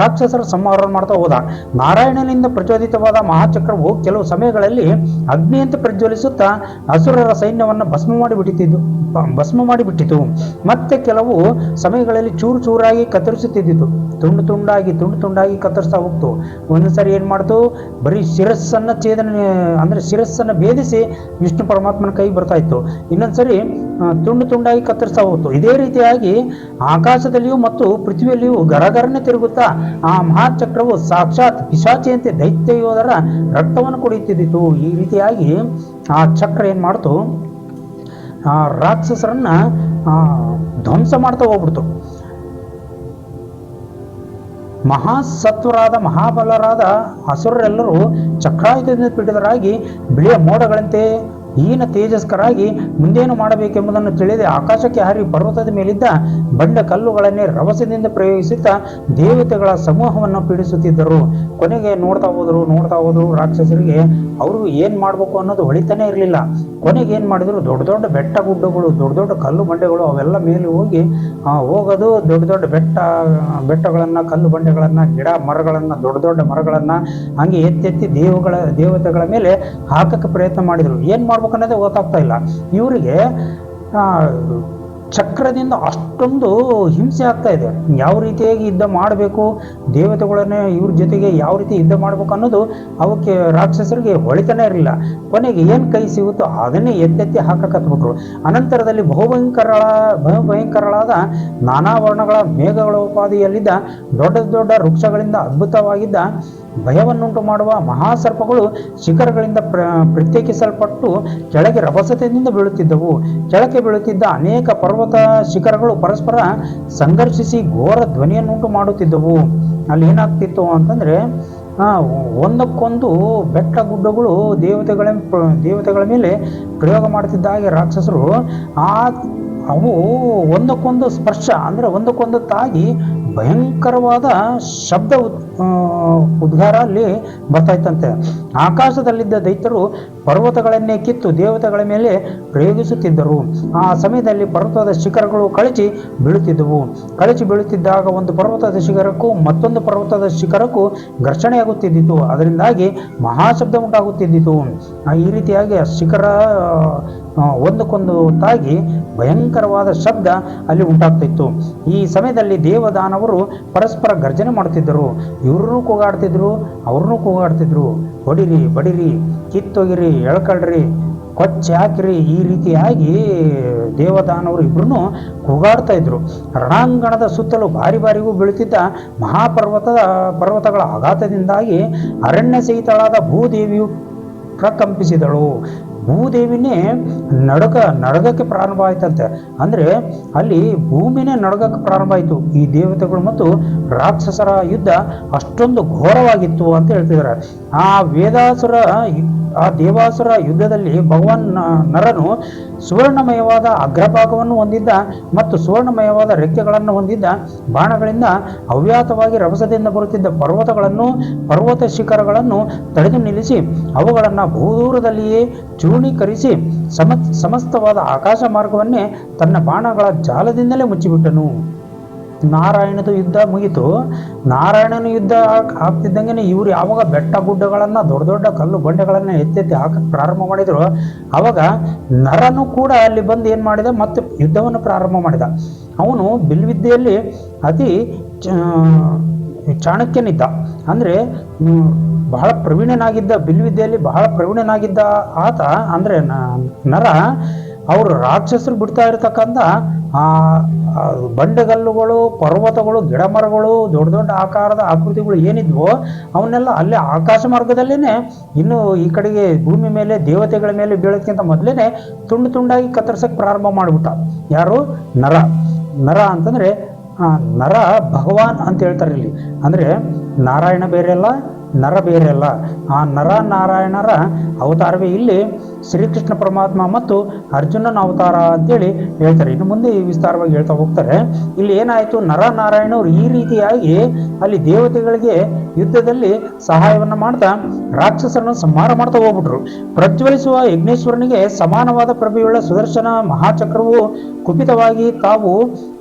ರಾಕ್ಷಸರ ಸಂಹಾರ ಮಾಡ್ತಾ ಹೋದ. ನಾರಾಯಣನಿಂದ ಪ್ರಚೋದಿತವಾದ ಮಹಾಚಕ್ರವು ಕೆಲವು ಸಮಯಗಳಲ್ಲಿ ಅಗ್ನಿಯಂತೆ ಪ್ರಜ್ವಲಿಸುತ್ತಾ ಅಸುರರ ಸೈನ್ಯವನ್ನು ಭಸ್ಮ ಮಾಡಿಬಿಟ್ಟಿದ್ದು ಭಸ್ಮ ಮಾಡಿಬಿಟ್ಟಿತು ಮತ್ತೆ ಕೆಲವು ಸಮಯಗಳಲ್ಲಿ ಚೂರು ಚೂರಾಗಿ ಕತ್ತರಿಸುತ್ತಿದ್ದಿತು. ತುಂಡು ತುಂಡಾಗಿ ತುಂಡು ತುಂಡಾಗಿ ಕತ್ತರಿಸ್ತಾ ಹೋಗ್ತು. ಒಂದು ಸರಿ ಏನು ಮಾಡ್ತು? ಬರೀ ಶಿರಸ್ಸನ್ನ ಛೇದನೆ, ಅಂದರೆ ಶಿರಸ್ಸನ್ನು ಭೇದಿಸಿ ವಿಷ್ಣು ಪರಮಾತ್ಮನ ಕೈ ಬರ್ತಾ ಇತ್ತು. ಇನ್ನೊಂದು ಸರಿ ತುಂಡು ತುಂಡಾಗಿ ಕತ್ತರಿಸ್ತಾ ಹೋಗ್ತು. ಇದೇ ರೀತಿಯಾಗಿ ಆಕಾಶದಲ್ಲಿಯೂ ಮತ್ತು ಪೃಥ್ವಿಯಲ್ಲಿಯೂ ಗರಗರನೆ ತಿರುಗುತ್ತಾ ಆ ಮಹಾಚಕ್ರವು ಸಾಕ್ಷಾತ್ ಪಿಶಾಚಿಯಂತೆ ದೈತ್ಯ ಯೋಧರ ರಕ್ತವನ್ನು ಕುಡಿಯುತ್ತಿದ್ದಿತು. ಈ ರೀತಿಯಾಗಿ ಆ ಚಕ್ರ ಏನು ಮಾಡ್ತು? ಆ ರಾಕ್ಷಸರನ್ನ ಧ್ವಂಸ ಮಾಡ್ತಾ ಹೋಗ್ಬಿಡ್ತು. ಮಹಾಸತ್ವರಾದ ಮಹಾಬಲರಾದ ಅಸುರರೆಲ್ಲರೂ ಚಕ್ರಾಯುಧದಿಂದ ಪೀಡಿತರಾಗಿ ಬಿಳಿಯ ಮೋಡಗಳಂತೆ ಹೀನ ತೇಜಸ್ಕರಾಗಿ ಮುಂದೇನು ಮಾಡಬೇಕೆಂಬುದನ್ನು ತಿಳಿದೇ ಆಕಾಶಕ್ಕೆ ಹಾರಿ ಪರ್ವತದ ಮೇಲಿದ್ದ ಬಂಡ ಕಲ್ಲುಗಳನ್ನೇ ರವಸದಿಂದ ಪ್ರಯೋಗಿಸುತ್ತಾ ದೇವತೆಗಳ ಸಮೂಹವನ್ನು ಪೀಡಿಸುತ್ತಿದ್ದರು. ಕೊನೆಗೆ ನೋಡ್ತಾ ಹೋದರು ನೋಡ್ತಾ ಹೋದರು ರಾಕ್ಷಸರಿಗೆ, ಅವರು ಏನು ಮಾಡಬೇಕು ಅನ್ನೋದು ಹೊಳಿತಾನೆ ಇರಲಿಲ್ಲ. ಕೊನೆಗೆ ಏನು ಮಾಡಿದ್ರು, ದೊಡ್ಡ ದೊಡ್ಡ ಬೆಟ್ಟ ಗುಡ್ಡಗಳು, ದೊಡ್ಡ ದೊಡ್ಡ ಕಲ್ಲು ಬಂಡೆಗಳು ಅವೆಲ್ಲ ಮೇಲೆ ಹೋಗಿ ಹೋಗೋದು ದೊಡ್ಡ ದೊಡ್ಡ ಬೆಟ್ಟ, ಬೆಟ್ಟಗಳನ್ನು, ಕಲ್ಲು ಬಂಡೆಗಳನ್ನು, ಗಿಡ ಮರಗಳನ್ನು, ದೊಡ್ಡ ದೊಡ್ಡ ಮರಗಳನ್ನು ಹಂಗೆ ಎತ್ತೆತ್ತಿ ದೇವಗಳ, ದೇವತೆಗಳ ಮೇಲೆ ಹಾಕಕ್ಕೆ ಪ್ರಯತ್ನ ಮಾಡಿದರು. ಏನು ಮಾಡ್ಬೇಕು ಅನ್ನೋದೇ ಗೊತ್ತಾಗ್ತಾ ಇಲ್ಲ. ಇವರಿಗೆ ಚಕ್ರದಿಂದ ಅಷ್ಟೊಂದು ಹಿಂಸೆ ಆಗ್ತಾ ಇದೆ. ಯಾವ ರೀತಿಯಾಗಿ ಯುದ್ಧ ಮಾಡಬೇಕು, ದೇವತೆಗಳನ್ನೇ ಇವ್ರ ಜೊತೆಗೆ ಯಾವ ರೀತಿ ಯುದ್ಧ ಮಾಡಬೇಕು ಅನ್ನೋದು ಅವಕ್ಕೆ ರಾಕ್ಷಸರಿಗೆ ಹೊಳಿತಾನೆ ಇರಲಿಲ್ಲ. ಕೊನೆಗೆ ಏನು ಕೈ ಸಿಗುತ್ತೋ ಅದನ್ನೇ ಎತ್ತೆತ್ತಿ ಹಾಕಕತ್ಬಿಟ್ರು. ಅನಂತರದಲ್ಲಿ ಬಹುಭಯಂಕರಳ ಬಹುಭಯಂಕರಳಾದ ನಾನಾ ವರ್ಣಗಳ ಮೇಘಗಳ ಉಪಾದಿಯಲ್ಲಿದ್ದ ದೊಡ್ಡ ದೊಡ್ಡ ವೃಕ್ಷಗಳಿಂದ ಅದ್ಭುತವಾಗಿದ್ದ ಭಯವನ್ನುಂಟು ಮಾಡುವ ಮಹಾಸರ್ಪಗಳು ಶಿಖರಗಳಿಂದ ಪ್ರ, ಪ್ರತ್ಯೇಕಿಸಲ್ಪಟ್ಟು ಕೆಳಗೆ ರಭಸತೆಯಿಂದ ಬೀಳುತ್ತಿದ್ದವು. ಕೆಳಗೆ ಬೀಳುತ್ತಿದ್ದ ಅನೇಕ ಪರ್ವತ ಶಿಖರಗಳು ಪರಸ್ಪರ ಸಂಘರ್ಷಿಸಿ ಘೋರ ಧ್ವನಿಯನ್ನುಂಟು ಮಾಡುತ್ತಿದ್ದವು. ಅಲ್ಲಿ ಏನಾಗ್ತಿತ್ತು ಅಂತಂದ್ರೆ ಒಂದಕ್ಕೊಂದು ಬೆಟ್ಟ ಗುಡ್ಡಗಳು ದೇವತೆಗಳ ದೇವತೆಗಳ ಮೇಲೆ ಪ್ರಯೋಗ ಮಾಡುತ್ತಿದ್ದ ಹಾಗೆ ರಾಕ್ಷಸರು ಆ ಅವು ಒಂದಕ್ಕೊಂದು ಸ್ಪರ್ಶ, ಅಂದರೆ ಒಂದಕ್ಕೊಂದು ತಾಗಿ ಭಯಂಕರವಾದ ಶಬ್ದ ಉದ್- ಉದ್ಗಾರ ಅಲ್ಲಿ ಬರ್ತಾ ಇತ್ತಂತೆ. ಆಕಾಶದಲ್ಲಿದ್ದ ದೈತ್ಯರು ಪರ್ವತಗಳನ್ನೇ ಕಿತ್ತು ದೇವತೆಗಳ ಮೇಲೆ ಪ್ರಯೋಗಿಸುತ್ತಿದ್ದರು. ಆ ಸಮಯದಲ್ಲಿ ಪರ್ವತದ ಶಿಖರಗಳು ಕಳಚಿ ಬೀಳುತ್ತಿದ್ದವು. ಕಳಚಿ ಬೀಳುತ್ತಿದ್ದಾಗ ಒಂದು ಪರ್ವತದ ಶಿಖರಕ್ಕೂ ಮತ್ತೊಂದು ಪರ್ವತದ ಶಿಖರಕ್ಕೂ ಘರ್ಷಣೆಯಾಗುತ್ತಿದ್ದಿತು. ಅದರಿಂದಾಗಿ ಮಹಾಶಬ್ದ ಉಂಟಾಗುತ್ತಿದ್ದಿತು. ಈ ರೀತಿಯಾಗಿ ಶಿಖರ ಒಂದಕ್ಕೊಂದು ತಾಗಿ ಭಯಂಕರವಾದ ಶಬ್ದ ಅಲ್ಲಿ ಉಂಟಾಗ್ತಿತ್ತು. ಈ ಸಮಯದಲ್ಲಿ ದೇವದಾನವರು ಪರಸ್ಪರ ಗರ್ಜನೆ ಮಾಡುತ್ತಿದ್ದರು. ಇವ್ರನ್ನೂ ಕೂಗಾಡ್ತಿದ್ರು, ಅವ್ರನ್ನೂ ಕೂಗಾಡ್ತಿದ್ರು. ಹೊಡಿರಿ, ಬಡಿರಿ, ಕಿತ್ತೊಗಿರಿ, ಎಳ್ಕಳ್ರಿ, ಕೊಚ್ಚಿ ಹಾಕಿರಿ, ಈ ರೀತಿಯಾಗಿ ದೇವದಾನವರು ಇಬ್ಬರೂ ಕೂಗಾಡ್ತಾ ಇದ್ರು. ರಣಾಂಗಣದ ಸುತ್ತಲೂ ಬಾರಿ ಬಾರಿಗೂ ಬೀಳುತ್ತಿದ್ದ ಮಹಾಪರ್ವತದ ಪರ್ವತಗಳ ಆಘಾತದಿಂದಾಗಿ ಅರಣ್ಯ ಸಹಿತಳಾದ ಭೂದೇವಿಯು ಪ್ರಕಂಪಿಸಿದಳು. ಭೂದೇವಿನೇ ನಡಕ, ನಡಗಕ್ಕೆ ಪ್ರಾರಂಭ ಆಯ್ತಂತೆ. ಅಂದರೆ ಅಲ್ಲಿ ಭೂಮಿನೇ ನಡಗಕ್ಕೆ ಪ್ರಾರಂಭ ಆಯಿತು. ಈ ದೇವತೆಗಳು ಮತ್ತು ರಾಕ್ಷಸರ ಯುದ್ಧ ಅಷ್ಟೊಂದು ಘೋರವಾಗಿತ್ತು ಅಂತ ಹೇಳ್ತಿದ್ದಾರೆ. ಆ ವೇದಾಸುರ ಆ ದೇವಾಸುರ ಯುದ್ಧದಲ್ಲಿ ಭಗವಾನ್ ನರನು ಸುವರ್ಣಮಯವಾದ ಅಗ್ರಭಾಗವನ್ನು ಹೊಂದಿದ್ದ ಮತ್ತು ಸುವರ್ಣಮಯವಾದ ರೆಕ್ಕೆಗಳನ್ನು ಹೊಂದಿದ್ದ ಬಾಣಗಳಿಂದ ಅವ್ಯಾತವಾಗಿ ರಭಸದಿಂದ ಬರುತ್ತಿದ್ದ ಪರ್ವತಗಳನ್ನು, ಪರ್ವತ ಶಿಖರಗಳನ್ನು ತಡೆದು ನಿಲ್ಲಿಸಿ ಅವುಗಳನ್ನು ಬಹುದೂರದಲ್ಲಿಯೇ ಚೂರ್ಣೀಕರಿಸಿ ಸಮ, ಸಮಸ್ತವಾದ ಆಕಾಶ ಮಾರ್ಗವನ್ನೇ ತನ್ನ ಬಾಣಗಳ ಜಾಲದಿಂದಲೇ ಮುಚ್ಚಿಬಿಟ್ಟನು. ನಾರಾಯಣದ ಯುದ್ಧ ಮುಗಿತು. ನಾರಾಯಣನ ಯುದ್ಧ ಆಗ್- ಆಗ್ತಿದ್ದಂಗೆ ಇವರು ಯಾವಾಗ ಬೆಟ್ಟ ಗುಡ್ಡಗಳನ್ನ, ದೊಡ್ಡ ದೊಡ್ಡ ಕಲ್ಲು ಬಂಡೆಗಳನ್ನ ಎತ್ತೆತ್ತಿ ಹಾಕಕ್ ಪ್ರಾರಂಭ ಮಾಡಿದ್ರು, ಅವಾಗ ನರನು ಕೂಡ ಅಲ್ಲಿ ಬಂದು ಏನು ಮಾಡಿದ, ಮತ್ತೆ ಯುದ್ಧವನ್ನು ಪ್ರಾರಂಭ ಮಾಡಿದ. ಅವನು ಬಿಲ್ವಿದ್ಯೆಯಲ್ಲಿ ಅತಿ ಚಾಣಕ್ಯನಿದ್ದ. ಅಂದರೆ ಬಹಳ ಪ್ರವೀಣನಾಗಿದ್ದ, ಬಿಲ್ವಿದ್ಯೆಯಲ್ಲಿ ಬಹಳ ಪ್ರವೀಣನಾಗಿದ್ದ ಆತ, ಅಂದರೆ ನರ, ಅವರು ರಾಕ್ಷಸರು ಬಿಡ್ತಾ ಇರತಕ್ಕಂಥ, ಆ ಬಂಡೆಗಲ್ಲುಗಳು, ಪರ್ವತಗಳು ಗಿಡ ಮರಗಳು ದೊಡ್ಡ ದೊಡ್ಡ ಆಕಾರದ ಆಕೃತಿಗಳು ಏನಿದ್ವೋ, ಅವನ್ನೆಲ್ಲ ಅಲ್ಲೇ ಆಕಾಶ ಮಾರ್ಗದಲ್ಲೇ ಇನ್ನು ಈ ಕಡೆಗೆ ಭೂಮಿ ಮೇಲೆ, ದೇವತೆಗಳ ಮೇಲೆ ಬೀಳೋದಕ್ಕಿಂತ ಮೊದಲೇ ತುಂಡು ತುಂಡಾಗಿ ಕತ್ತರಿಸಕ್ಕೆ ಪ್ರಾರಂಭ ಮಾಡಿಬಿಟ್ಟ. ಯಾರು? ನರ. ನರ ಅಂತಂದರೆ ನರ ಭಗವಾನ್ ಅಂತ ಹೇಳ್ತಾರೆ ಇಲ್ಲಿ. ಅಂದರೆ ನಾರಾಯಣ ಬೇರೆ ಅಲ್ಲ, ನರ ಬೇರೆ ಅಲ್ಲ. ಆ ನರ ನಾರಾಯಣರ ಅವತಾರವೇ ಇಲ್ಲಿ ಶ್ರೀಕೃಷ್ಣ ಪರಮಾತ್ಮ ಮತ್ತು ಅರ್ಜುನನ ಅವತಾರ ಅಂತೇಳಿ ಹೇಳ್ತಾರೆ. ಇನ್ನು ಮುಂದೆ ಈ ವಿಸ್ತಾರವಾಗಿ ಹೇಳ್ತಾ ಹೋಗ್ತಾರೆ. ಇಲ್ಲಿ ಏನಾಯಿತು? ನರ ನಾರಾಯಣರು ಈ ರೀತಿಯಾಗಿ ಅಲ್ಲಿ ದೇವತೆಗಳಿಗೆ ಯುದ್ಧದಲ್ಲಿ ಸಹಾಯವನ್ನು ಮಾಡ್ತಾ ರಾಕ್ಷಸರನ್ನು ಸಂಹಾರ ಮಾಡ್ತಾ ಹೋಗ್ಬಿಟ್ರು. ಪ್ರಜ್ವಲಿಸುವ ಯಜ್ಞೇಶ್ವರನಿಗೆ ಸಮಾನವಾದ ಪ್ರಭೆಯುಳ್ಳ ಸುದರ್ಶನ ಮಹಾಚಕ್ರವು ಕುಪಿತವಾಗಿ ತಾವು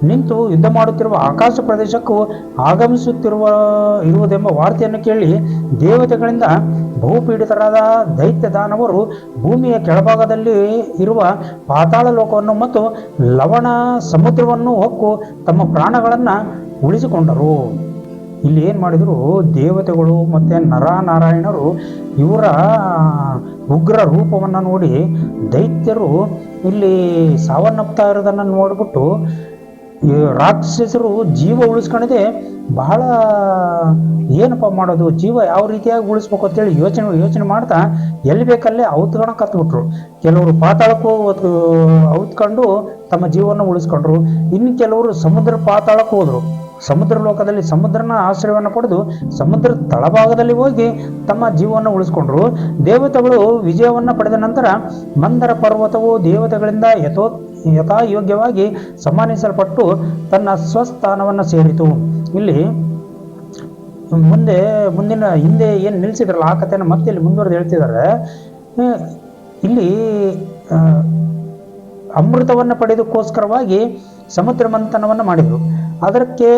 ನಿಂತು ಯುದ್ಧ ಮಾಡುತ್ತಿರುವ ಆಕಾಶ ಪ್ರದೇಶಕ್ಕೂ ಆಗಮಿಸುತ್ತಿರುವ ಇರುವುದೆಂಬ ವಾರ್ತೆಯನ್ನು ಕೇಳಿ ದೇವತೆಗಳಿಂದ ಬಹುಪೀಡಿತರಾದ ದೈತ್ಯ ದಾನವರು ಭೂಮಿಯ ಕೆಳಭಾಗದಲ್ಲಿ ಇರುವ ಪಾತಾಳ ಲೋಕವನ್ನು ಮತ್ತು ಲವಣ ಸಮುದ್ರವನ್ನು ಹೊಕ್ಕು ತಮ್ಮ ಪ್ರಾಣಗಳನ್ನು ಉಳಿಸಿಕೊಂಡರು. ಇಲ್ಲಿ ಏನು ಮಾಡಿದರು? ದೇವತೆಗಳು ಮತ್ತು ನರನಾರಾಯಣರು ಇವರ ಉಗ್ರ ರೂಪವನ್ನು ನೋಡಿ ದೈತ್ಯರು ಇಲ್ಲಿ ಸಾವನ್ನಪ್ತಾ ಇರೋದನ್ನು ನೋಡಿಬಿಟ್ಟು ಈ ರಾಕ್ಷಸರು ಜೀವ ಉಳಿಸ್ಕೊಂಡಿದೆ, ಬಹಳ ಏನಪ್ಪ ಮಾಡೋದು, ಜೀವ ಯಾವ ರೀತಿಯಾಗಿ ಉಳಿಸ್ಬೇಕು ಅಂತೇಳಿ ಯೋಚನೆ ಯೋಚನೆ ಮಾಡ್ತಾ ಎಲ್ಲಿ ಬೇಕಲ್ಲೇ ಔತ್ಕೊಳಕ್ಕೆ ಕತ್ಬಿಟ್ರು. ಕೆಲವರು ಪಾತಾಳಕ್ಕೂ ಔತ್ಕೊಂಡು ತಮ್ಮ ಜೀವವನ್ನು ಉಳಿಸ್ಕೊಂಡ್ರು. ಇನ್ನು ಕೆಲವರು ಸಮುದ್ರ ಪಾತಾಳಕ್ಕೆ ಹೋದರು. ಸಮುದ್ರ ಲೋಕದಲ್ಲಿ ಸಮುದ್ರನ ಆಶ್ರಯವನ್ನು ಪಡೆದು ಸಮುದ್ರ ತಳಭಾಗದಲ್ಲಿ ಹೋಗಿ ತಮ್ಮ ಜೀವವನ್ನು ಉಳಿಸ್ಕೊಂಡ್ರು. ದೇವತೆಗಳು ವಿಜಯವನ್ನು ಪಡೆದ ನಂತರ ಮಂದರ ಪರ್ವತವು ದೇವತೆಗಳಿಂದ ಯಥೋ ಯಥಾಯೋಗ್ಯವಾಗಿ ಸಮ್ಮಾನಿಸಲ್ಪಟ್ಟು ತನ್ನ ಸ್ವಸ್ಥಾನವನ್ನು ಸೇರಿತು. ಇಲ್ಲಿ ಮುಂದೆ, ಮುಂದಿನ ಹಿಂದೆ ಏನು ನಿಲ್ಲಿಸಿದ್ರಲ್ಲ ಆ ಕಥೆನ ಮತ್ತೆ ಇಲ್ಲಿ ಮುಂದುವರೆದು ಹೇಳ್ತಿದ್ದಾರೆ. ಇಲ್ಲಿ ಅಮೃತವನ್ನು ಪಡೆಯೋದಕ್ಕೋಸ್ಕರವಾಗಿ ಸಮುದ್ರ ಮಂಥನವನ್ನು ಮಾಡಿದರು. ಅದಕ್ಕೆ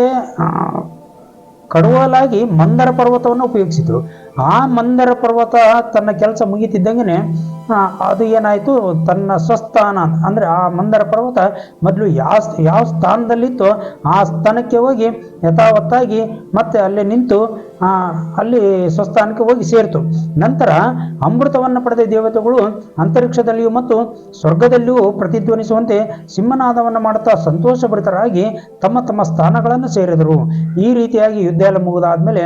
ಕಡುವಲಾಗಿ ಮಂದರ ಪರ್ವತವನ್ನು ಉಪಯೋಗಿಸಿದ್ರು. ಆ ಮಂದರ ಪರ್ವತ ತನ್ನ ಕೆಲಸ ಮುಗಿತಿದ್ದಂಗೆ ಅದು ಏನಾಯಿತು? ತನ್ನ ಸ್ವಸ್ಥಾನ, ಅಂದರೆ ಆ ಮಂದರ ಪರ್ವತ ಮೊದಲು ಯಾವ ಯಾವ ಸ್ಥಾನದಲ್ಲಿತ್ತೋ ಆ ಸ್ಥಾನಕ್ಕೆ ಹೋಗಿ ಯಥಾವತ್ತಾಗಿ ಮತ್ತೆ ಅಲ್ಲಿ ನಿಂತು ಅಲ್ಲಿ ಸ್ವಸ್ಥಾನಕ್ಕೆ ಹೋಗಿ ಸೇರ್ತು. ನಂತರ ಅಮೃತವನ್ನು ಪಡೆದ ದೇವತೆಗಳು ಅಂತರಿಕ್ಷದಲ್ಲಿಯೂ ಮತ್ತು ಸ್ವರ್ಗದಲ್ಲಿಯೂ ಪ್ರತಿಧ್ವನಿಸುವಂತೆ ಸಿಂಹನಾದವನ್ನು ಮಾಡುತ್ತಾ ಸಂತೋಷಭರಿತರಾಗಿ ತಮ್ಮ ತಮ್ಮ ಸ್ಥಾನಗಳನ್ನು ಸೇರಿದರು. ಈ ರೀತಿಯಾಗಿ ಯುದ್ಧ ಎಲ್ಲ ಮುಗಿದಾದ್ಮೇಲೆ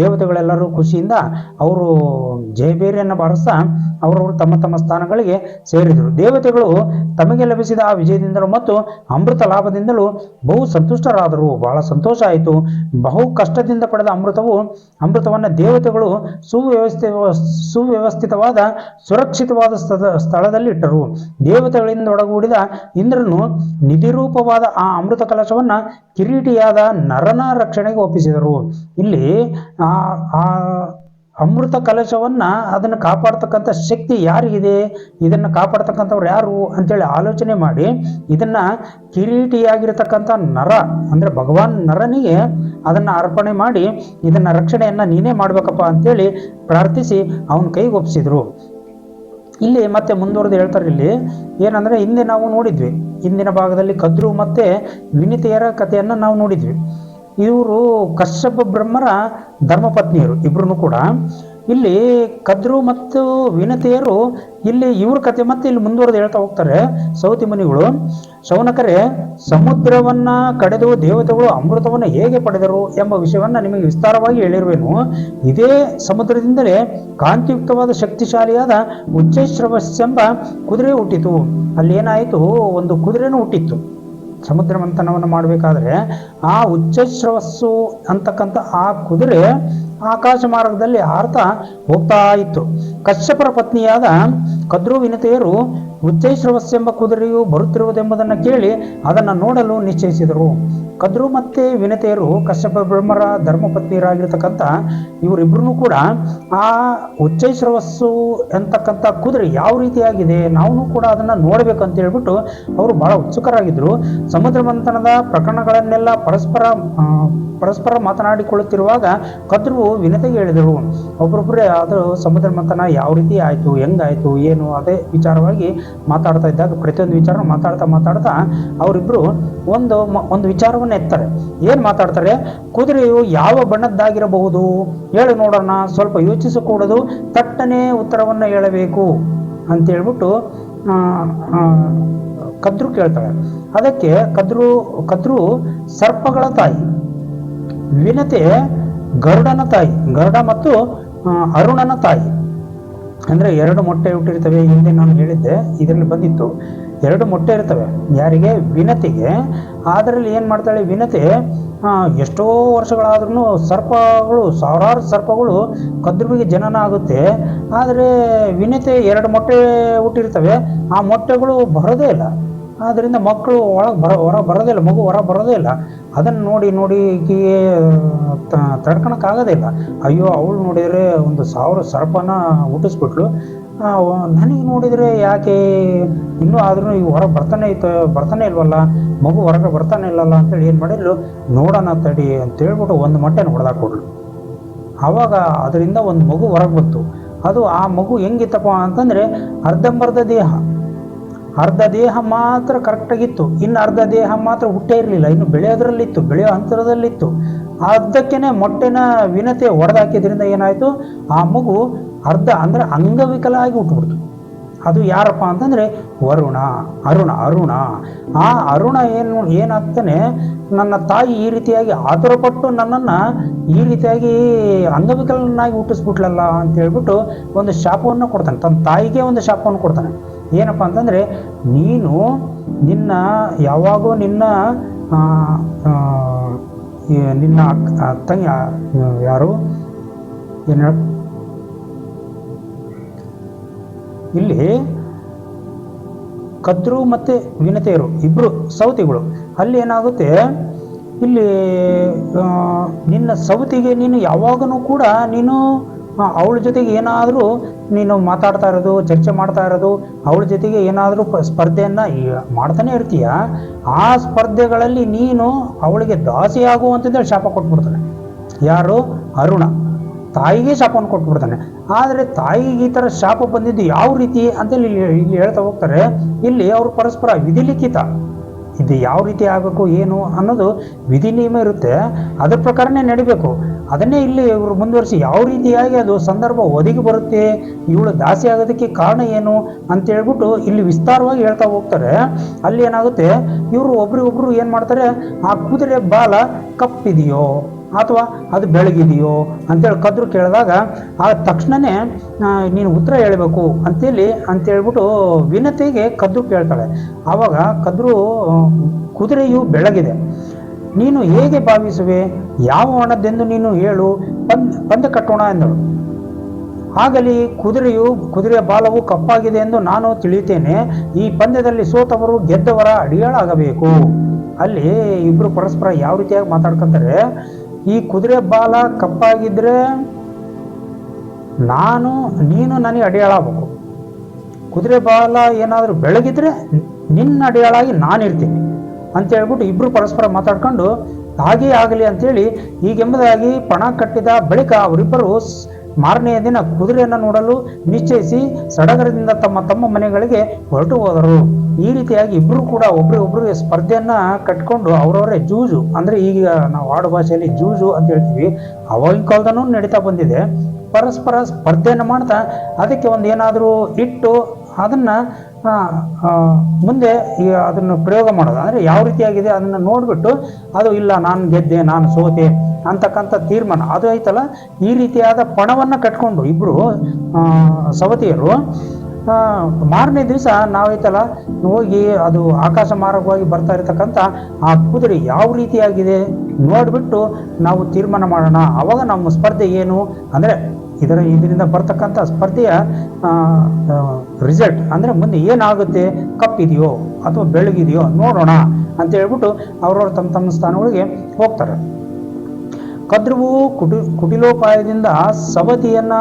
ದೇವತೆಗಳೆಲ್ಲರೂ ಖುಷಿಯಿಂದ ಅವರು ಜಯಬೇರಿಯನ್ನು ಬಾರಿಸ್ತಾ ಅವರವರು ತಮ್ಮ ತಮ್ಮ ಸ್ಥಾನಗಳಿಗೆ ಸೇರಿದರು. ದೇವತೆಗಳು ತಮಗೆ ಲಭಿಸಿದ ಆ ವಿಜಯದಿಂದಲೂ ಮತ್ತು ಅಮೃತ ಲಾಭದಿಂದಲೂ ಬಹು ಸಂತುಷ್ಟರಾದರು. ಬಹಳ ಸಂತೋಷ ಆಯಿತು. ಬಹು ಕಷ್ಟದಿಂದ ಪಡೆದ ಅಮೃತವು, ಅಮೃತವನ್ನು ದೇವತೆಗಳು ಸುವ್ಯವಸ್ಥೆ, ಸುವ್ಯವಸ್ಥಿತವಾದ, ಸುರಕ್ಷಿತವಾದ ಸ್ಥಳ ಸ್ಥಳದಲ್ಲಿ ಇಟ್ಟರು ದೇವತೆಗಳಿಂದ ಒಡಗೂಡಿದ ಇಂದ್ರನು ನಿಧಿರೂಪವಾದ ಆ ಅಮೃತ ಕಲಶವನ್ನು ಕಿರೀಟಿಯಾದ ನರನ ರಕ್ಷಣೆಗೆ ಒಪ್ಪಿಸಿದರು. ಇಲ್ಲಿ ಆ ಅಮೃತ ಕಲಶವನ್ನ ಅದನ್ನು ಕಾಪಾಡ್ತಕ್ಕಂಥ ಶಕ್ತಿ ಯಾರಿಗಿದೆ? ಇದನ್ನು ಕಾಪಾಡ್ತಕ್ಕಂಥವ್ರು ಯಾರು ಅಂತೇಳಿ ಆಲೋಚನೆ ಮಾಡಿ ಇದನ್ನ ಕಿರೀಟಿಯಾಗಿರ್ತಕ್ಕಂಥ ನರ, ಅಂದ್ರೆ ಭಗವಾನ್ ನರನಿಗೆ ಅದನ್ನ ಅರ್ಪಣೆ ಮಾಡಿ ಇದನ್ನ ರಕ್ಷಣೆಯನ್ನ ನೀನೇ ಮಾಡ್ಬೇಕಪ್ಪ ಅಂತೇಳಿ ಪ್ರಾರ್ಥಿಸಿ ಅವನ ಕೈಗೆ ಇಲ್ಲಿ ಮತ್ತೆ ಮುಂದುವರೆದು ಹೇಳ್ತಾರೆ ಇಲ್ಲಿ, ಏನಂದ್ರೆ ಹಿಂದೆ ನಾವು ನೋಡಿದ್ವಿ. ಹಿಂದಿನ ಭಾಗದಲ್ಲಿ ಕದ್ರು ಮತ್ತೆ ವಿನಿತೆಯರ ಕಥೆಯನ್ನು ನಾವು ನೋಡಿದ್ವಿ. ಇವರು ಕಶ್ಯಪ ಬ್ರಹ್ಮರ ಧರ್ಮಪತ್ನಿಯರು ಇಬ್ಬರೂ ಕೂಡ. ಇಲ್ಲಿ ಕದ್ರು ಮತ್ತು ವಿನತೆಯರು ಇಲ್ಲಿ ಇವ್ರ ಕತೆ ಮತ್ತೆ ಇಲ್ಲಿ ಮುಂದುವರೆದು ಹೇಳ್ತಾ ಹೋಗ್ತಾರೆ ಸೌತಿ ಮುನಿಗಳು. ಶೌನಕರೇ, ಸಮುದ್ರವನ್ನ ಕಡೆದು ದೇವತೆಗಳು ಅಮೃತವನ್ನು ಹೇಗೆ ಪಡೆದರು ಎಂಬ ವಿಷಯವನ್ನ ನಿಮಗೆ ವಿಸ್ತಾರವಾಗಿ ಹೇಳಿರುವೆನು. ಇದೇ ಸಮುದ್ರದಿಂದಲೇ ಕಾಂತಿಯುಕ್ತವಾದ ಶಕ್ತಿಶಾಲಿಯಾದ ಉಚ್ಚೈಶ್ರವಸ್ಸೆಂಬ ಕುದುರೆ ಹುಟ್ಟಿತು. ಅಲ್ಲಿ ಏನಾಯಿತು? ಒಂದು ಕುದುರೆನೂ ಹುಟ್ಟಿತ್ತು. ಸಮುದ್ರ ಮಂಥನವನ್ನು ಮಾಡಬೇಕಾದ್ರೆ ಆ ಉಚ್ಚಶ್ರವಸ್ಸು ಅಂತಕ್ಕಂಥ ಆ ಕುದುರೆ ಆಕಾಶ ಮಾರ್ಗದಲ್ಲಿ ಹಾರ್ತಾ ಹೋಗ್ತಾ ಇತ್ತು. ಕಶ್ಯಪರ ಪತ್ನಿಯಾದ ಕದ್ರು ವಿನತೆಯರು ಉಚ್ಚೈಶ್ರವಸ್ ಎಂಬ ಕುದುರೆಯು ಬರುತ್ತಿರುವುದೆಂಬುದನ್ನು ಕೇಳಿ ಅದನ್ನು ನೋಡಲು ನಿಶ್ಚಯಿಸಿದರು. ಕದ್ರು ಮತ್ತೆ ವಿನತೆಯರು ಕಶ್ಯಪ, ಬ್ರಹ್ಮರ ಧರ್ಮಪತ್ನಿಯರಾಗಿರ್ತಕ್ಕಂಥ ಇವರಿಬ್ಬರೂ ಕೂಡ ಆ ಉಚ್ಚೈಶ್ರವಸ್ಸು ಎಂತಕ್ಕಂಥ ಕುದುರೆ ಯಾವ ರೀತಿಯಾಗಿದೆ ನಾವು ಕೂಡ ಅದನ್ನು ನೋಡಬೇಕು ಅಂತ ಹೇಳ್ಬಿಟ್ಟು ಅವರು ಬಹಳ ಉತ್ಸುಕರಾಗಿದ್ದರು. ಸಮುದ್ರ ಮಂಥನದ ಪ್ರಕರಣಗಳನ್ನೆಲ್ಲ ಪರಸ್ಪರ ಪರಸ್ಪರ ಮಾತನಾಡಿಕೊಳ್ಳುತ್ತಿರುವಾಗ ಕದ್ರು ವಿನತೆಗೆ ಹೇಳಿದರು. ಒಬ್ಬರೊಬ್ಬರೇ ಅದು ಸಮುದ್ರ ಮಂಥನ ಯಾವ ರೀತಿ ಆಯಿತು, ಹೆಂಗಾಯಿತು, ಏನು? ಅದೇ ವಿಚಾರವಾಗಿ ಮಾತಾಡ್ತಾ ಇದ್ದಾಗ ಪ್ರತಿಯೊಂದು ವಿಚಾರ ಮಾತಾಡ್ತಾ ಮಾತಾಡ್ತಾ ಅವರಿಬ್ಬರು ಒಂದು ಒಂದು ವಿಚಾರವನ್ನು ಎತ್ತಾರೆ. ಏನು ಮಾತಾಡ್ತಾರೆ? ಕುದುರೆಯು ಯಾವ ಬಣ್ಣದ್ದಾಗಿರಬಹುದು? ಹೇಳಿ ನೋಡೋಣ ಸ್ವಲ್ಪ ಯೋಚಿಸಕೂಡದು ತಟ್ಟನೆ ಉತ್ತರವನ್ನು ಹೇಳಬೇಕು ಅಂತ ಹೇಳ್ಬಿಟ್ಟು ಆ, ಆ, ಕದ್ರು ಕೇಳ್ತಾಳೆ ಅದಕ್ಕೆ ಕದ್ರು ಕದ್ರು ಸರ್ಪಗಳ ತಾಯಿ ವಿನತೆ ಗರುಡನ ತಾಯಿ ಗರುಡ ಮತ್ತು ಅರುಣನ ತಾಯಿ. ಅಂದರೆ ಎರಡು ಮೊಟ್ಟೆ ಹುಟ್ಟಿರ್ತವೆ, ಹಿಂದೆ ನಾನು ಹೇಳಿದ್ದೆ, ಇದರಲ್ಲಿ ಬಂದಿತ್ತು. ಎರಡು ಮೊಟ್ಟೆ ಇರ್ತವೆ. ಯಾರಿಗೆ? ವಿನತಿಗೆ. ಅದರಲ್ಲಿ ಏನು ಮಾಡ್ತಾಳೆ ವಿನತೆ? ಎಷ್ಟೋ ವರ್ಷಗಳಾದ್ರೂ ಸರ್ಪಗಳು, ಸಾವಿರಾರು ಸರ್ಪಗಳು ಕದ್ರುವಿಗೆ ಜನನ ಆಗುತ್ತೆ ಆದರೆ ವಿನತೆ ಎರಡು ಮೊಟ್ಟೆ ಹುಟ್ಟಿರ್ತವೆ. ಆ ಮೊಟ್ಟೆಗಳು ಬರೋದೇ ಇಲ್ಲ. ಆದ್ದರಿಂದ ಮಕ್ಕಳು ಒಳಗೆ ಬರ, ಹೊರ ಬರೋದೇ ಇಲ್ಲ, ಮಗು ಹೊರ ಬರೋದೇ ಇಲ್ಲ. ಅದನ್ನು ನೋಡಿ ನೋಡಿ ಈಕೆಗೆ ತಡ್ಕೊಳಕ್ಕಾಗೋದೇ ಇಲ್ಲ ಅಯ್ಯೋ, ಅವಳು ನೋಡಿದರೆ ಒಂದು ಸಾವಿರ ಸರ್ಪನ ಹುಟ್ಟಿಸ್ಬಿಟ್ಲು. ನನಗೆ ನೋಡಿದರೆ ಯಾಕೆ? ಇನ್ನೂ ಆದ್ರೂ ಈಗ ಹೊರಗೆ ಬರ್ತಾನೆ ಇತ್ತು, ಬರ್ತಾನೆ ಇಲ್ವಲ್ಲ? ಮಗು ಹೊರಗೆ ಬರ್ತಾನೆ ಇಲ್ಲಲ್ಲ ಅಂತೇಳಿ ಏನು ಮಾಡಿದ್ಲು? ನೋಡೋಣ ತಡಿ ಅಂತ ಹೇಳ್ಬಿಟ್ಟು ಒಂದು ಮೊಟ್ಟೆನ ಹೊಡೆದಾಕೊಡ್ಲು ಆವಾಗ ಅದರಿಂದ ಒಂದು ಮಗು ಹೊರಗೆ ಬಂತು. ಅದು ಆ ಮಗು ಹೆಂಗಿತ್ತಪ್ಪ ಅಂತಂದರೆ ಅರ್ಧಂಬರ್ಧ ದೇಹ. ಅರ್ಧ ದೇಹ ಮಾತ್ರ ಕರೆಕ್ಟಾಗಿತ್ತು ಇನ್ನು ಅರ್ಧ ದೇಹ ಮಾತ್ರ ಹುಟ್ಟೇ ಇರಲಿಲ್ಲ. ಇನ್ನು ಬೆಳೆಯೋದ್ರಲ್ಲಿತ್ತು, ಬೆಳೆಯೋ ಅಂತರದಲ್ಲಿತ್ತು ಅರ್ಧಕ್ಕೇನೆ ಮೊಟ್ಟೆನ ವಿನತೆ ಹೊಡೆದಾಕಿದ್ರಿಂದ ಏನಾಯಿತು? ಆ ಮಗು ಅರ್ಧ ಅಂದರೆ ಅಂಗವಿಕಲ ಆಗಿ ಹುಟ್ಟುಬಿಡ್ತು. ಅದು ಯಾರಪ್ಪ ಅಂತಂದರೆ ವರುಣ, ಅರುಣ ಅರುಣ. ಆ ಅರುಣ ಏನು ಏನಾಗ್ತಾನೆ, ನನ್ನ ತಾಯಿ ಈ ರೀತಿಯಾಗಿ ಆತುರಪಟ್ಟು ನನ್ನನ್ನು ಈ ರೀತಿಯಾಗಿ ಅಂಗವಿಕಲನಾಗಿ ಹುಟ್ಟಿಸ್ಬಿಟ್ಲಲ್ಲ ಅಂತ ಹೇಳ್ಬಿಟ್ಟು ಒಂದು ಶಾಪವನ್ನು ಕೊಡ್ತಾನೆ. ತನ್ನ ತಾಯಿಗೆ ಒಂದು ಶಾಪವನ್ನು ಕೊಡ್ತಾನೆ. ಏನಪ್ಪ ಅಂತಂದರೆ ನೀನು ನಿನ್ನ ಯಾವಾಗೋ ನಿನ್ನ ನಿನ್ನ ಅಕ್ಕ- ತಂಗಿ ಯಾರು? ಏನು ಇಲ್ಲಿ ಕದ್ರು ಮತ್ತು ವಿನತೆಯರು ಇಬ್ಬರು ಸೌತಿಗಳು ಅಲ್ಲಿ ಏನಾಗುತ್ತೆ? ಇಲ್ಲಿ ನಿನ್ನ ಸೌತಿಗೆ ನೀನು ಯಾವಾಗಲೂ ಕೂಡ ನೀನು ಅವಳ ಜೊತೆಗೆ ಏನಾದರೂ ನೀನು ಮಾತಾಡ್ತಾ ಇರೋದು, ಚರ್ಚೆ ಮಾಡ್ತಾ ಇರೋದು, ಅವಳ ಜೊತೆಗೆ ಏನಾದರೂ ಸ್ಪರ್ಧೆಯನ್ನು ಮಾಡ್ತಾನೆ ಇರ್ತೀಯ, ಆ ಸ್ಪರ್ಧೆಗಳಲ್ಲಿ ನೀನು ಅವಳಿಗೆ ದಾಸಿ ಆಗುವಂಥದ್ದೇಳಿ ಶಾಪ ಕೊಟ್ಬಿಡ್ತಾನೆ. ಯಾರು? ಅರುಣ. ತಾಯಿಗೆ ಶಾಪವನ್ನು ಕೊಟ್ಬಿಡ್ತಾನೆ. ಆದರೆ ತಾಯಿಗೆ ಈ ಥರ ಶಾಪ ಬಂದಿದ್ದು ಯಾವ ರೀತಿ ಅಂತೇಳಿ ಇಲ್ಲಿ ಹೇಳ್ತಾ ಹೋಗ್ತಾರೆ. ಇಲ್ಲಿ ಅವರು ಪರಸ್ಪರ ವಿಧಿಲಿಖಿತ. ಇದು ಯಾವ ರೀತಿ ಆಗಬೇಕು, ಏನು ಅನ್ನೋದು ವಿಧಿ ನಿಯಮ ಇರುತ್ತೆ. ಅದ್ರ ಪ್ರಕಾರನೇ ನಡಿಬೇಕು. ಅದನ್ನೇ ಇಲ್ಲಿ ಇವರು ಮುಂದುವರಿಸಿ ಯಾವ ರೀತಿಯಾಗಿ ಅದು ಸಂದರ್ಭ ಒದಗಿ ಬರುತ್ತೆ, ಇವಳು ದಾಸಿ ಆಗೋದಕ್ಕೆ ಕಾರಣ ಏನು ಅಂತ ಹೇಳ್ಬಿಟ್ಟು ಇಲ್ಲಿ ವಿಸ್ತಾರವಾಗಿ ಹೇಳ್ತಾ ಹೋಗ್ತಾರೆ. ಅಲ್ಲಿ ಏನಾಗುತ್ತೆ, ಇವರು ಒಬ್ರಿಗೊಬ್ರು ಏನು ಮಾಡ್ತಾರೆ, ಆ ಕುದುರೆ ಬಾಲ ಕಪ್ಪಿದೆಯೋ ಅಥವಾ ಅದು ಬೆಳಗಿದೆಯೋ ಅಂತೇಳಿ ಕದ್ರು ಕೇಳಿದಾಗ ಆ ತಕ್ಷಣನೇ ನೀನು ಉತ್ತರ ಹೇಳಬೇಕು. ಅಂತೇಳಿ ಅಂತೇಳ್ಬಿಟ್ಟು ವಿನತೆಗೆ ಕದ್ರು ಕೇಳ್ತಾಳೆ. ಆವಾಗ ಕದ್ರು ಕುದುರೆಯು ಬೆಳಗಿದೆ. ನೀನು ಹೇಗೆ ಭಾವಿಸುವೆ? ಯಾವ ಹಣದ್ದೆಂದು ನೀನು ಹೇಳು. ಪಂದ್ ಪಂದ್ಯ ಕಟ್ಟೋಣ ಎಂದಳು. ಆಗಲಿ ಕುದುರೆಯು, ಕುದುರೆಯ ಬಾಲವು ಕಪ್ಪಾಗಿದೆ ಎಂದು ನಾನು ತಿಳಿಯುತ್ತೇನೆ. ಈ ಪಂದ್ಯದಲ್ಲಿ ಸೋತವರು ಗೆದ್ದವರ ಅಡಿಯಾಳಾಗಬೇಕು. ಅಲ್ಲಿ ಇಬ್ಬರು ಪರಸ್ಪರ ಯಾವ ರೀತಿಯಾಗಿ ಮಾತಾಡ್ಕೊಂತಾರೆ ಈ ಕುದುರೆ ಬಾಲ ಕಪ್ಪಾಗಿದ್ರೆ ನಾನು, ನೀನು ನನಗೆ ಅಡಿಯಾಳಾಗಬೇಕು ಕುದುರೆ ಬಾಲ ಏನಾದರೂ ಬೆಳಗಿದ್ರೆ ನಿನ್ನ ಅಡಿಯಾಳಾಗಿ ನಾನಿರ್ತೀನಿ ಅಂತ ಹೇಳ್ಬಿಟ್ಟು ಇಬ್ಬರು ಪರಸ್ಪರ ಮಾತಾಡ್ಕೊಂಡು, ಹಾಗೇ ಆಗಲಿ ಅಂತೇಳಿ, ಹೀಗೆಂಬುದಾಗಿ ಪಣ ಕಟ್ಟಿದ ಬಳಿಕ ಅವರಿಬ್ಬರು ಮಾರನೆಯ ದಿನ ಕುದುರೆಯನ್ನು ನೋಡಲು ನಿಶ್ಚಯಿಸಿ ಸಡಗರದಿಂದ ತಮ್ಮ ತಮ್ಮ ಮನೆಗಳಿಗೆ ಹೊರಟು ಹೋದರು. ಈ ರೀತಿಯಾಗಿ ಇಬ್ಬರು ಕೂಡ ಒಬ್ಬರಿಗೊಬ್ಬರಿಗೆ ಸ್ಪರ್ಧೆಯನ್ನು ಕಟ್ಕೊಂಡು ಅವರವರೇ ಜೂಜು, ಅಂದ್ರೆ ಈಗ ನಾವು ಆಡು ಭಾಷೆಯಲ್ಲಿ ಜೂಜು ಅಂತ ಹೇಳ್ತೀವಿ. ಅವಾಗಿನ ಕಾಲದನೂ ನಡೀತಾ ಬಂದಿದೆ. ಪರಸ್ಪರ ಸ್ಪರ್ಧೆಯನ್ನು ಮಾಡ್ತಾ ಅದಕ್ಕೆ ಒಂದು ಏನಾದರೂ ಇಟ್ಟು ಅದನ್ನು ಮುಂದೆ ಅದನ್ನು ಪ್ರಯೋಗ ಮಾಡೋದು. ಅಂದರೆ ಯಾವ ರೀತಿಯಾಗಿದೆ ಅದನ್ನು ನೋಡಿಬಿಟ್ಟು, ಅದು ಇಲ್ಲ, ನಾನು ಗೆದ್ದೆ, ನಾನು ಸೋತೆ ಅಂತಕ್ಕಂಥ ತೀರ್ಮಾನ. ಅದು ಐತಲ್ಲ ಈ ರೀತಿಯಾದ ಪಣವನ್ನು ಕಟ್ಕೊಂಡು ಇಬ್ಬರು ಸವತಿಯರು ಮಾರನೇ ದಿವಸ ನಾವೈತಲ್ಲ ಹೋಗಿ ಅದು ಆಕಾಶ ಮಾರ್ಗವಾಗಿ ಬರ್ತಾ ಇರತಕ್ಕಂಥ ಆ ಕುದುರೆ ಯಾವ ರೀತಿಯಾಗಿದೆ ನೋಡಿಬಿಟ್ಟು ನಾವು ತೀರ್ಮಾನ ಮಾಡೋಣ. ಅವಾಗ ನಮ್ಮ ಸ್ಪರ್ಧೆ ಏನು? ಅಂದರೆ ಇದರ ಇದರಿಂದ ಬರ್ತಕ್ಕಂಥ ಸ್ಪರ್ಧೆಯ ರಿಸಲ್ಟ್ ಅಂದರೆ ಮುಂದೆ ಏನಾಗುತ್ತೆ? ಕಪ್ಪಿದೆಯೋ ಅಥವಾ ಬೆಳಗಿದೆಯೋ ನೋಡೋಣ ಅಂತ ಹೇಳ್ಬಿಟ್ಟು ಅವ್ರವ್ರ ತಮ್ಮ ತಮ್ಮ ಸ್ಥಾನಗಳಿಗೆ ಹೋಗ್ತಾರೆ. ಕದ್ರುವು ಕುಟಿ, ಕುಟಿಲೋಪಾಯದಿಂದ ಸವತಿಯನ್ನ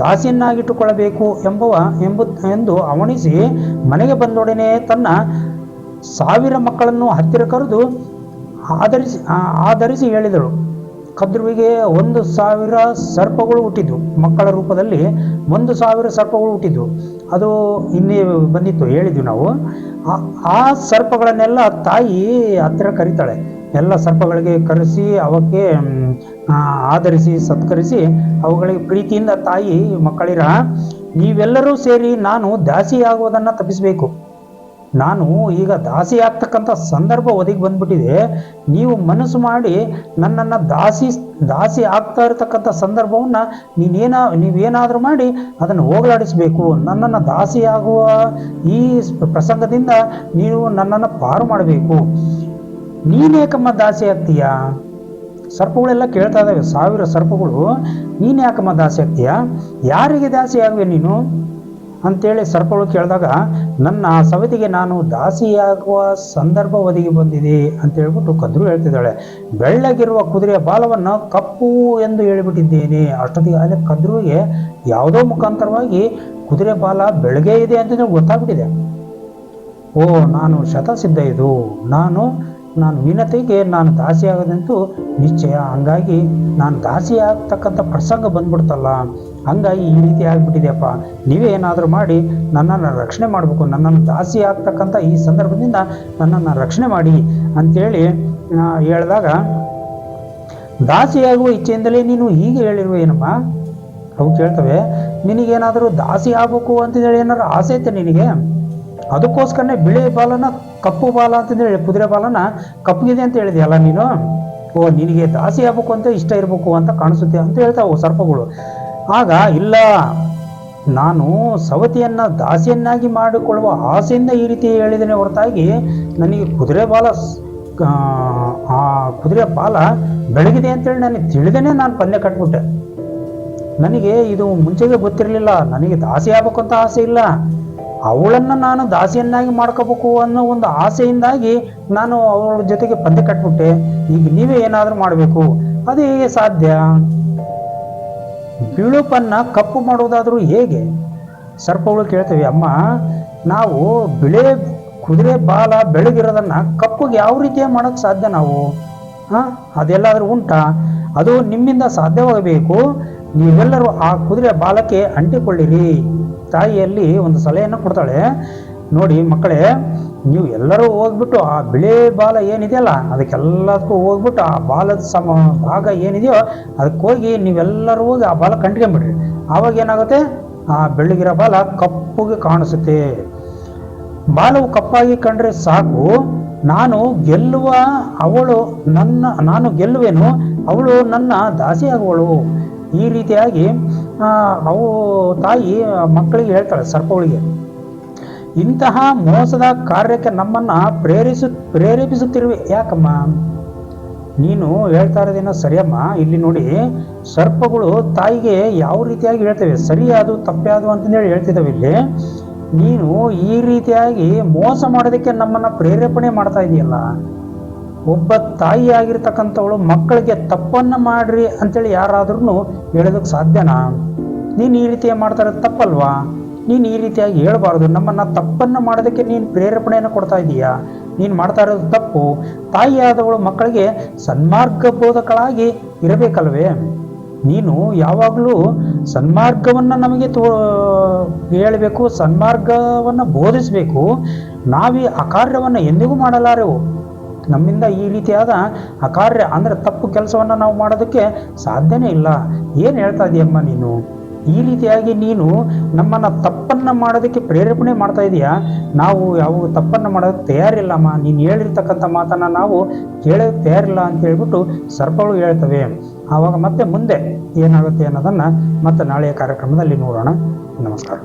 ದಾಸಿಯನ್ನಾಗಿಟ್ಟುಕೊಳ್ಳಬೇಕು ಎಂಬುವ, ಎಂಬು, ಎಂದು ಅವಣಿಸಿ ಮನೆಗೆ ಬಂದೊಡನೆ ತನ್ನ ಸಾವಿರ ಮಕ್ಕಳನ್ನು ಹತ್ತಿರ ಕರೆದು ಆಧರಿಸಿ ಆಧರಿಸಿ ಹೇಳಿದಳು. ಕದ್ರುವಿಗೆ ಒಂದು ಸಾವಿರ ಸರ್ಪಗಳು ಹುಟ್ಟಿದ್ವು ಮಕ್ಕಳ ರೂಪದಲ್ಲಿ ಒಂದು ಸಾವಿರ ಸರ್ಪಗಳು ಹುಟ್ಟಿದ್ವು ಅದು ಇನ್ನೇ ಬಂದಿತ್ತು, ಹೇಳಿದ್ವಿ ನಾವು. ಆ- ಸರ್ಪಗಳನ್ನೆಲ್ಲ ತಾಯಿ ಹತ್ತಿರ ಕರೀತಾಳೆ. ಎಲ್ಲ ಸರ್ಪಗಳಿಗೆ ಕರೆಸಿ, ಅವಕ್ಕೆ ಆಧರಿಸಿ, ಸತ್ಕರಿಸಿ ಅವುಗಳಿಗೆ ಪ್ರೀತಿಯಿಂದ ತಾಯಿ ಮಕ್ಕಳಿರ, ನೀವೆಲ್ಲರೂ ಸೇರಿ ನಾನು ದಾಸಿಯಾಗುವುದನ್ನು ತಪ್ಪಿಸಬೇಕು. ನಾನು ಈಗ ದಾಸಿ ಆಗ್ತಕ್ಕಂಥ ಸಂದರ್ಭ ಒದಗಿ ಬಂದ್ಬಿಟ್ಟಿದೆ. ನೀವು ಮನಸ್ಸು ಮಾಡಿ ನನ್ನನ್ನು ದಾಸಿ ದಾಸಿ ಆಗ್ತಾ ಇರತಕ್ಕಂಥ ಸಂದರ್ಭವನ್ನು ನೀನೇನ, ನೀವೇನಾದರೂ ಮಾಡಿ ಅದನ್ನು ಹೋಗಲಾಡಿಸಬೇಕು. ನನ್ನನ್ನು ದಾಸಿಯಾಗುವ ಈ ಪ್ರಸಂಗದಿಂದ ನೀವು ನನ್ನನ್ನು ಪಾರು ಮಾಡಬೇಕು. ನೀನೇಕಮ್ಮ ದಾಸಿ ಆಗ್ತೀಯಾ? ಸರ್ಪಗಳೆಲ್ಲ ಕೇಳ್ತಾ ಇದ್ದಾವೆ ಸಾವಿರ ಸರ್ಪಗಳು. ನೀನು ಯಾಕಮ್ಮ ದಾಸಿ ಆಗ್ತೀಯಾ? ಯಾರಿಗೆ ದಾಸಿ ಆಗುವೆ ನೀನು? ಅಂತೇಳಿ ಸರ್ಪಗಳು ಕೇಳಿದಾಗ, ನನ್ನ ಸವತಿಗೆ ನಾನು ದಾಸಿಯಾಗುವ ಸಂದರ್ಭ ಒದಗಿ ಬಂದಿದೆ ಅಂತ ಹೇಳ್ಬಿಟ್ಟು ಕದ್ರು ಹೇಳ್ತಿದ್ದಾಳೆ. ಬೆಳ್ಳಗಿರುವ ಕುದುರೆಯ ಬಾಲವನ್ನು ಕಪ್ಪು ಎಂದು ಹೇಳಿಬಿಟ್ಟಿದ್ದೇನೆ. ಅಷ್ಟೊತ್ತಿಗೆ ಆದರೆ ಕದ್ರುವಿಗೆ ಯಾವುದೋ ಮುಖಾಂತರವಾಗಿ ಕುದುರೆ ಬಾಲ ಬೆಳಗ್ಗೆ ಇದೆ ಅಂತ ಗೊತ್ತಾಗ್ಬಿಟ್ಟಿದೆ. ಓ, ನಾನು ಶತಸಿದ್ಧ ಇದು ನಾನು ನಾನು ವಿನತೆಗೆ ನಾನು ದಾಸಿ ಆಗೋದಂತೂ ನಿಶ್ಚಯ. ಹಂಗಾಗಿ ನಾನು ದಾಸಿ ಆಗ್ತಕ್ಕಂಥ ಪ್ರಸಂಗ ಬಂದ್ಬಿಡ್ತಲ್ಲ. ಹಂಗಾಗಿ ಈ ರೀತಿ ಆಗಿಬಿಟ್ಟಿದೆಯಪ್ಪ. ನೀವೇ ಏನಾದರೂ ಮಾಡಿ ನನ್ನನ್ನು ರಕ್ಷಣೆ ಮಾಡಬೇಕು ನನ್ನನ್ನು ದಾಸಿ ಆಗ್ತಕ್ಕಂಥ ಈ ಸಂದರ್ಭದಿಂದ ನನ್ನನ್ನು ರಕ್ಷಣೆ ಮಾಡಿ ಅಂತೇಳಿ ಆ, ಹೇಳಿದಾಗ ದಾಸಿಯಾಗುವ ಇಚ್ಛೆಯಿಂದಲೇ ನೀನು ಹೀಗೆ ಹೇಳಿರುವೇನಮ್ಮ ಅವು ಕೇಳ್ತವೆ ನಿನಗೇನಾದರೂ ದಾಸಿ ಆಗಬೇಕು ಅಂತಂದೇಳಿ ಏನಾದ್ರು ಆಸೆ ಐತೆ ನಿನಗೆ? ಅದಕ್ಕೋಸ್ಕರನೇ ಬಿಳಿ ಬಾಲನ ಕಪ್ಪು ಬಾಲ ಅಂತಂದೇಳಿ ಕುದುರೆ ಬಾಲನ ಕಪ್ಪಗಿದೆ ಅಂತ ಹೇಳಿದೆಯಲ್ಲ ನೀನು? ಓ ನಿನಗೆ ದಾಸಿ ಆಗ್ಬೇಕು ಅಂತ ಇಷ್ಟ ಇರಬೇಕು ಅಂತ ಕಾಣಿಸುತ್ತೆ ಅಂತ ಹೇಳ್ತಾವು ಸರ್ಪಗಳು. ಆಗ ಇಲ್ಲ ನಾನು ಸವತಿಯನ್ನ ದಾಸಿಯನ್ನಾಗಿ ಮಾಡಿಕೊಳ್ಳುವ ಆಸೆಯಿಂದ ಈ ರೀತಿ ಹೇಳಿದನೆ ಹೊರತಾಗಿ ನನಗೆ ಕುದುರೆ ಬಾಲ ಆ, ಕುದುರೆ ಬಾಲ ಬೆಳಗಿದೆ ಅಂತೇಳಿ ನನಗೆ ತಿಳಿದೇನೆ ನಾನು ಪಂದ್ಯ ಕಟ್ಬಿಟ್ಟೆ. ನನಗೆ ಇದು ಮುಂಚೆಗೆ ಗೊತ್ತಿರಲಿಲ್ಲ ನನಗೆ ದಾಸಿ ಆಗ್ಬೇಕಂತ ಆಸೆ ಇಲ್ಲ. ಅವಳನ್ನು ನಾನು ದಾಸಿಯನ್ನಾಗಿ ಮಾಡ್ಕೋಬೇಕು ಅನ್ನೋ ಒಂದು ಆಸೆಯಿಂದಾಗಿ ನಾನು ಅವಳ ಜೊತೆಗೆ ಪಂದ್ಯ ಕಟ್ಬಿಟ್ಟೆ. ಈಗ ನೀವೇ ಏನಾದರೂ ಮಾಡಬೇಕು ಅದು ಹೇಗೆ ಸಾಧ್ಯ? ಬಿಳುಪನ್ನ ಕಪ್ಪು ಮಾಡುವುದಾದರೂ ಹೇಗೆ? ಸರ್ಪಗಳು ಕೇಳ್ತೇವೆ, ಅಮ್ಮ, ನಾವು ಬಿಳೆ ಕುದುರೆ ಬಾಲ ಬೆಳಗಿರೋದನ್ನ ಕಪ್ಪುಗೆ ಯಾವ ರೀತಿಯ ಮಾಡೋಕ್ಕೆ ಸಾಧ್ಯ ನಾವು? ಹಾಂ? ಅದೆಲ್ಲಾದರೂ ಉಂಟಾ? ಅದು ನಿಮ್ಮಿಂದ ಸಾಧ್ಯವಾಗಬೇಕು. ನೀವೆಲ್ಲರೂ ಆ ಕುದುರೆ ಬಾಲಕ್ಕೆ ಅಂಟಿಕೊಳ್ಳಿರಿ. ತಾಯಿಯಲ್ಲಿ ಒಂದು ಸಲಹೆಯನ್ನು ಕೊಡ್ತಾಳೆ. ನೋಡಿ ಮಕ್ಕಳೇ, ನೀವು ಎಲ್ಲರೂ ಹೋಗ್ಬಿಟ್ಟು ಆ ಬಿಳೆ ಬಾಲ ಏನಿದೆಯಲ್ಲ, ಅದಕ್ಕೆಲ್ಲದಕ್ಕೂ ಹೋಗ್ಬಿಟ್ಟು ಆ ಬಾಲದ ಸಮ ಭಾಗ ಏನಿದೆಯೋ, ಅದಕ್ಕೆ ಹೋಗಿ ನೀವೆಲ್ಲರೂ ಹೋಗಿ ಆ ಬಾಲ ಕಂಡ್ಕೊಂಬಿಡ್ರಿ. ಆವಾಗ ಏನಾಗುತ್ತೆ? ಆ ಬೆಳ್ಳಗಿರೋ ಬಾಲ ಕಪ್ಪುಗೆ ಕಾಣಿಸುತ್ತೆ. ಬಾಲವು ಕಪ್ಪಾಗಿ ಕಂಡ್ರೆ ಸಾಕು, ನಾನು ಗೆಲ್ಲುವ ಅವಳು ನನ್ನ, ನಾನು ಗೆಲ್ಲುವೆನು, ಅವಳು ನನ್ನ ದಾಸಿಯಾಗುವಳು. ಈ ರೀತಿಯಾಗಿ ಅವು ತಾಯಿ ಮಕ್ಕಳಿಗೆ ಹೇಳ್ತಾಳೆ ಸರ್ಪಗಳಿಗೆ. ಇಂತಹ ಮೋಸದ ಕಾರ್ಯಕ್ಕೆ ನಮ್ಮನ್ನ ಪ್ರೇರಿಸು, ಪ್ರೇರೇಪಿಸುತ್ತಿರುವೆ. ಯಾಕಮ್ಮ? ನೀನು ಹೇಳ್ತಾ ಇರೋದೇನೋ ಸರಿಯಮ್ಮ? ಇಲ್ಲಿ ನೋಡಿ, ಸರ್ಪಗಳು ತಾಯಿಗೆ ಯಾವ ರೀತಿಯಾಗಿ ಹೇಳ್ತೇವೆ? ಸರಿಯಾದು ತಪ್ಪ್ಯಾದು ಅಂತಂದೇಳಿ ಹೇಳ್ತಿದ್ದಾವೆ ಇಲ್ಲಿ. ನೀನು ಈ ರೀತಿಯಾಗಿ ಮೋಸ ಮಾಡೋದಕ್ಕೆ ನಮ್ಮನ್ನ ಪ್ರೇರೇಪಣೆ ಮಾಡ್ತಾ ಇದೆಯಲ್ಲ. ಒಬ್ಬ ತಾಯಿ ಆಗಿರ್ತಕ್ಕಂಥವಳು ಮಕ್ಕಳಿಗೆ ತಪ್ಪನ್ನ ಮಾಡ್ರಿ ಅಂತೇಳಿ ಯಾರಾದ್ರೂ ಹೇಳೋದಕ್ಕೆ ಸಾಧ್ಯನಾ? ನೀನು ಈ ರೀತಿ ಮಾಡ್ತಾ ತಪ್ಪಲ್ವಾ? ನೀನು ಈ ರೀತಿಯಾಗಿ ಹೇಳ್ಬಾರ್ದು. ನಮ್ಮನ್ನು ತಪ್ಪನ್ನು ಮಾಡೋದಕ್ಕೆ ನೀನು ಪ್ರೇರೇಪಣೆಯನ್ನು ಕೊಡ್ತಾ ಇದೀಯಾ? ನೀನು ಮಾಡ್ತಾ ಇರೋದು ತಪ್ಪು. ತಾಯಿಯಾದವಳು ಮಕ್ಕಳಿಗೆ ಸನ್ಮಾರ್ಗ ಬೋಧಕಳಾಗಿ ಇರಬೇಕಲ್ವೇ? ನೀನು ಯಾವಾಗಲೂ ಸನ್ಮಾರ್ಗವನ್ನು ನಮಗೆ ತೋ, ಹೇಳಬೇಕು, ಸನ್ಮಾರ್ಗವನ್ನು ಬೋಧಿಸಬೇಕು. ನಾವೀ ಅಕಾರ್ಯವನ್ನು ಎಂದಿಗೂ ಮಾಡಲಾರೆವು. ನಮ್ಮಿಂದ ಈ ರೀತಿಯಾದ ಅಕಾರ್ಯ ಅಂದರೆ ತಪ್ಪು ಕೆಲಸವನ್ನು ನಾವು ಮಾಡೋದಕ್ಕೆ ಸಾಧ್ಯನೇ ಇಲ್ಲ. ಏನು ಹೇಳ್ತಾ ಇದೆಯಮ್ಮ ನೀನು? ಈ ರೀತಿಯಾಗಿ ನೀನು ನಮ್ಮನ್ನು ತಪ್ಪನ್ನು ಮಾಡೋದಕ್ಕೆ ಪ್ರೇರೇಪಣೆ ಮಾಡ್ತಾ ಇದೀಯಾ? ನಾವು ಯಾವ ತಪ್ಪನ್ನು ಮಾಡೋದಕ್ಕೆ ತಯಾರಿಲ್ಲಮ್ಮ. ನೀನು ಹೇಳಿರ್ತಕ್ಕಂಥ ಮಾತನ್ನು ನಾವು ಕೇಳೋದಕ್ಕೆ ತಯಾರಿಲ್ಲ ಅಂತ ಹೇಳ್ಬಿಟ್ಟು ಸರ್ಪಗಳು ಹೇಳ್ತವೆ. ಆವಾಗ ಮತ್ತೆ ಮುಂದೆ ಏನಾಗುತ್ತೆ ಅನ್ನೋದನ್ನು ಮತ್ತೆ ನಾಳೆಯ ಕಾರ್ಯಕ್ರಮದಲ್ಲಿ ನೋಡೋಣ. ನಮಸ್ಕಾರ.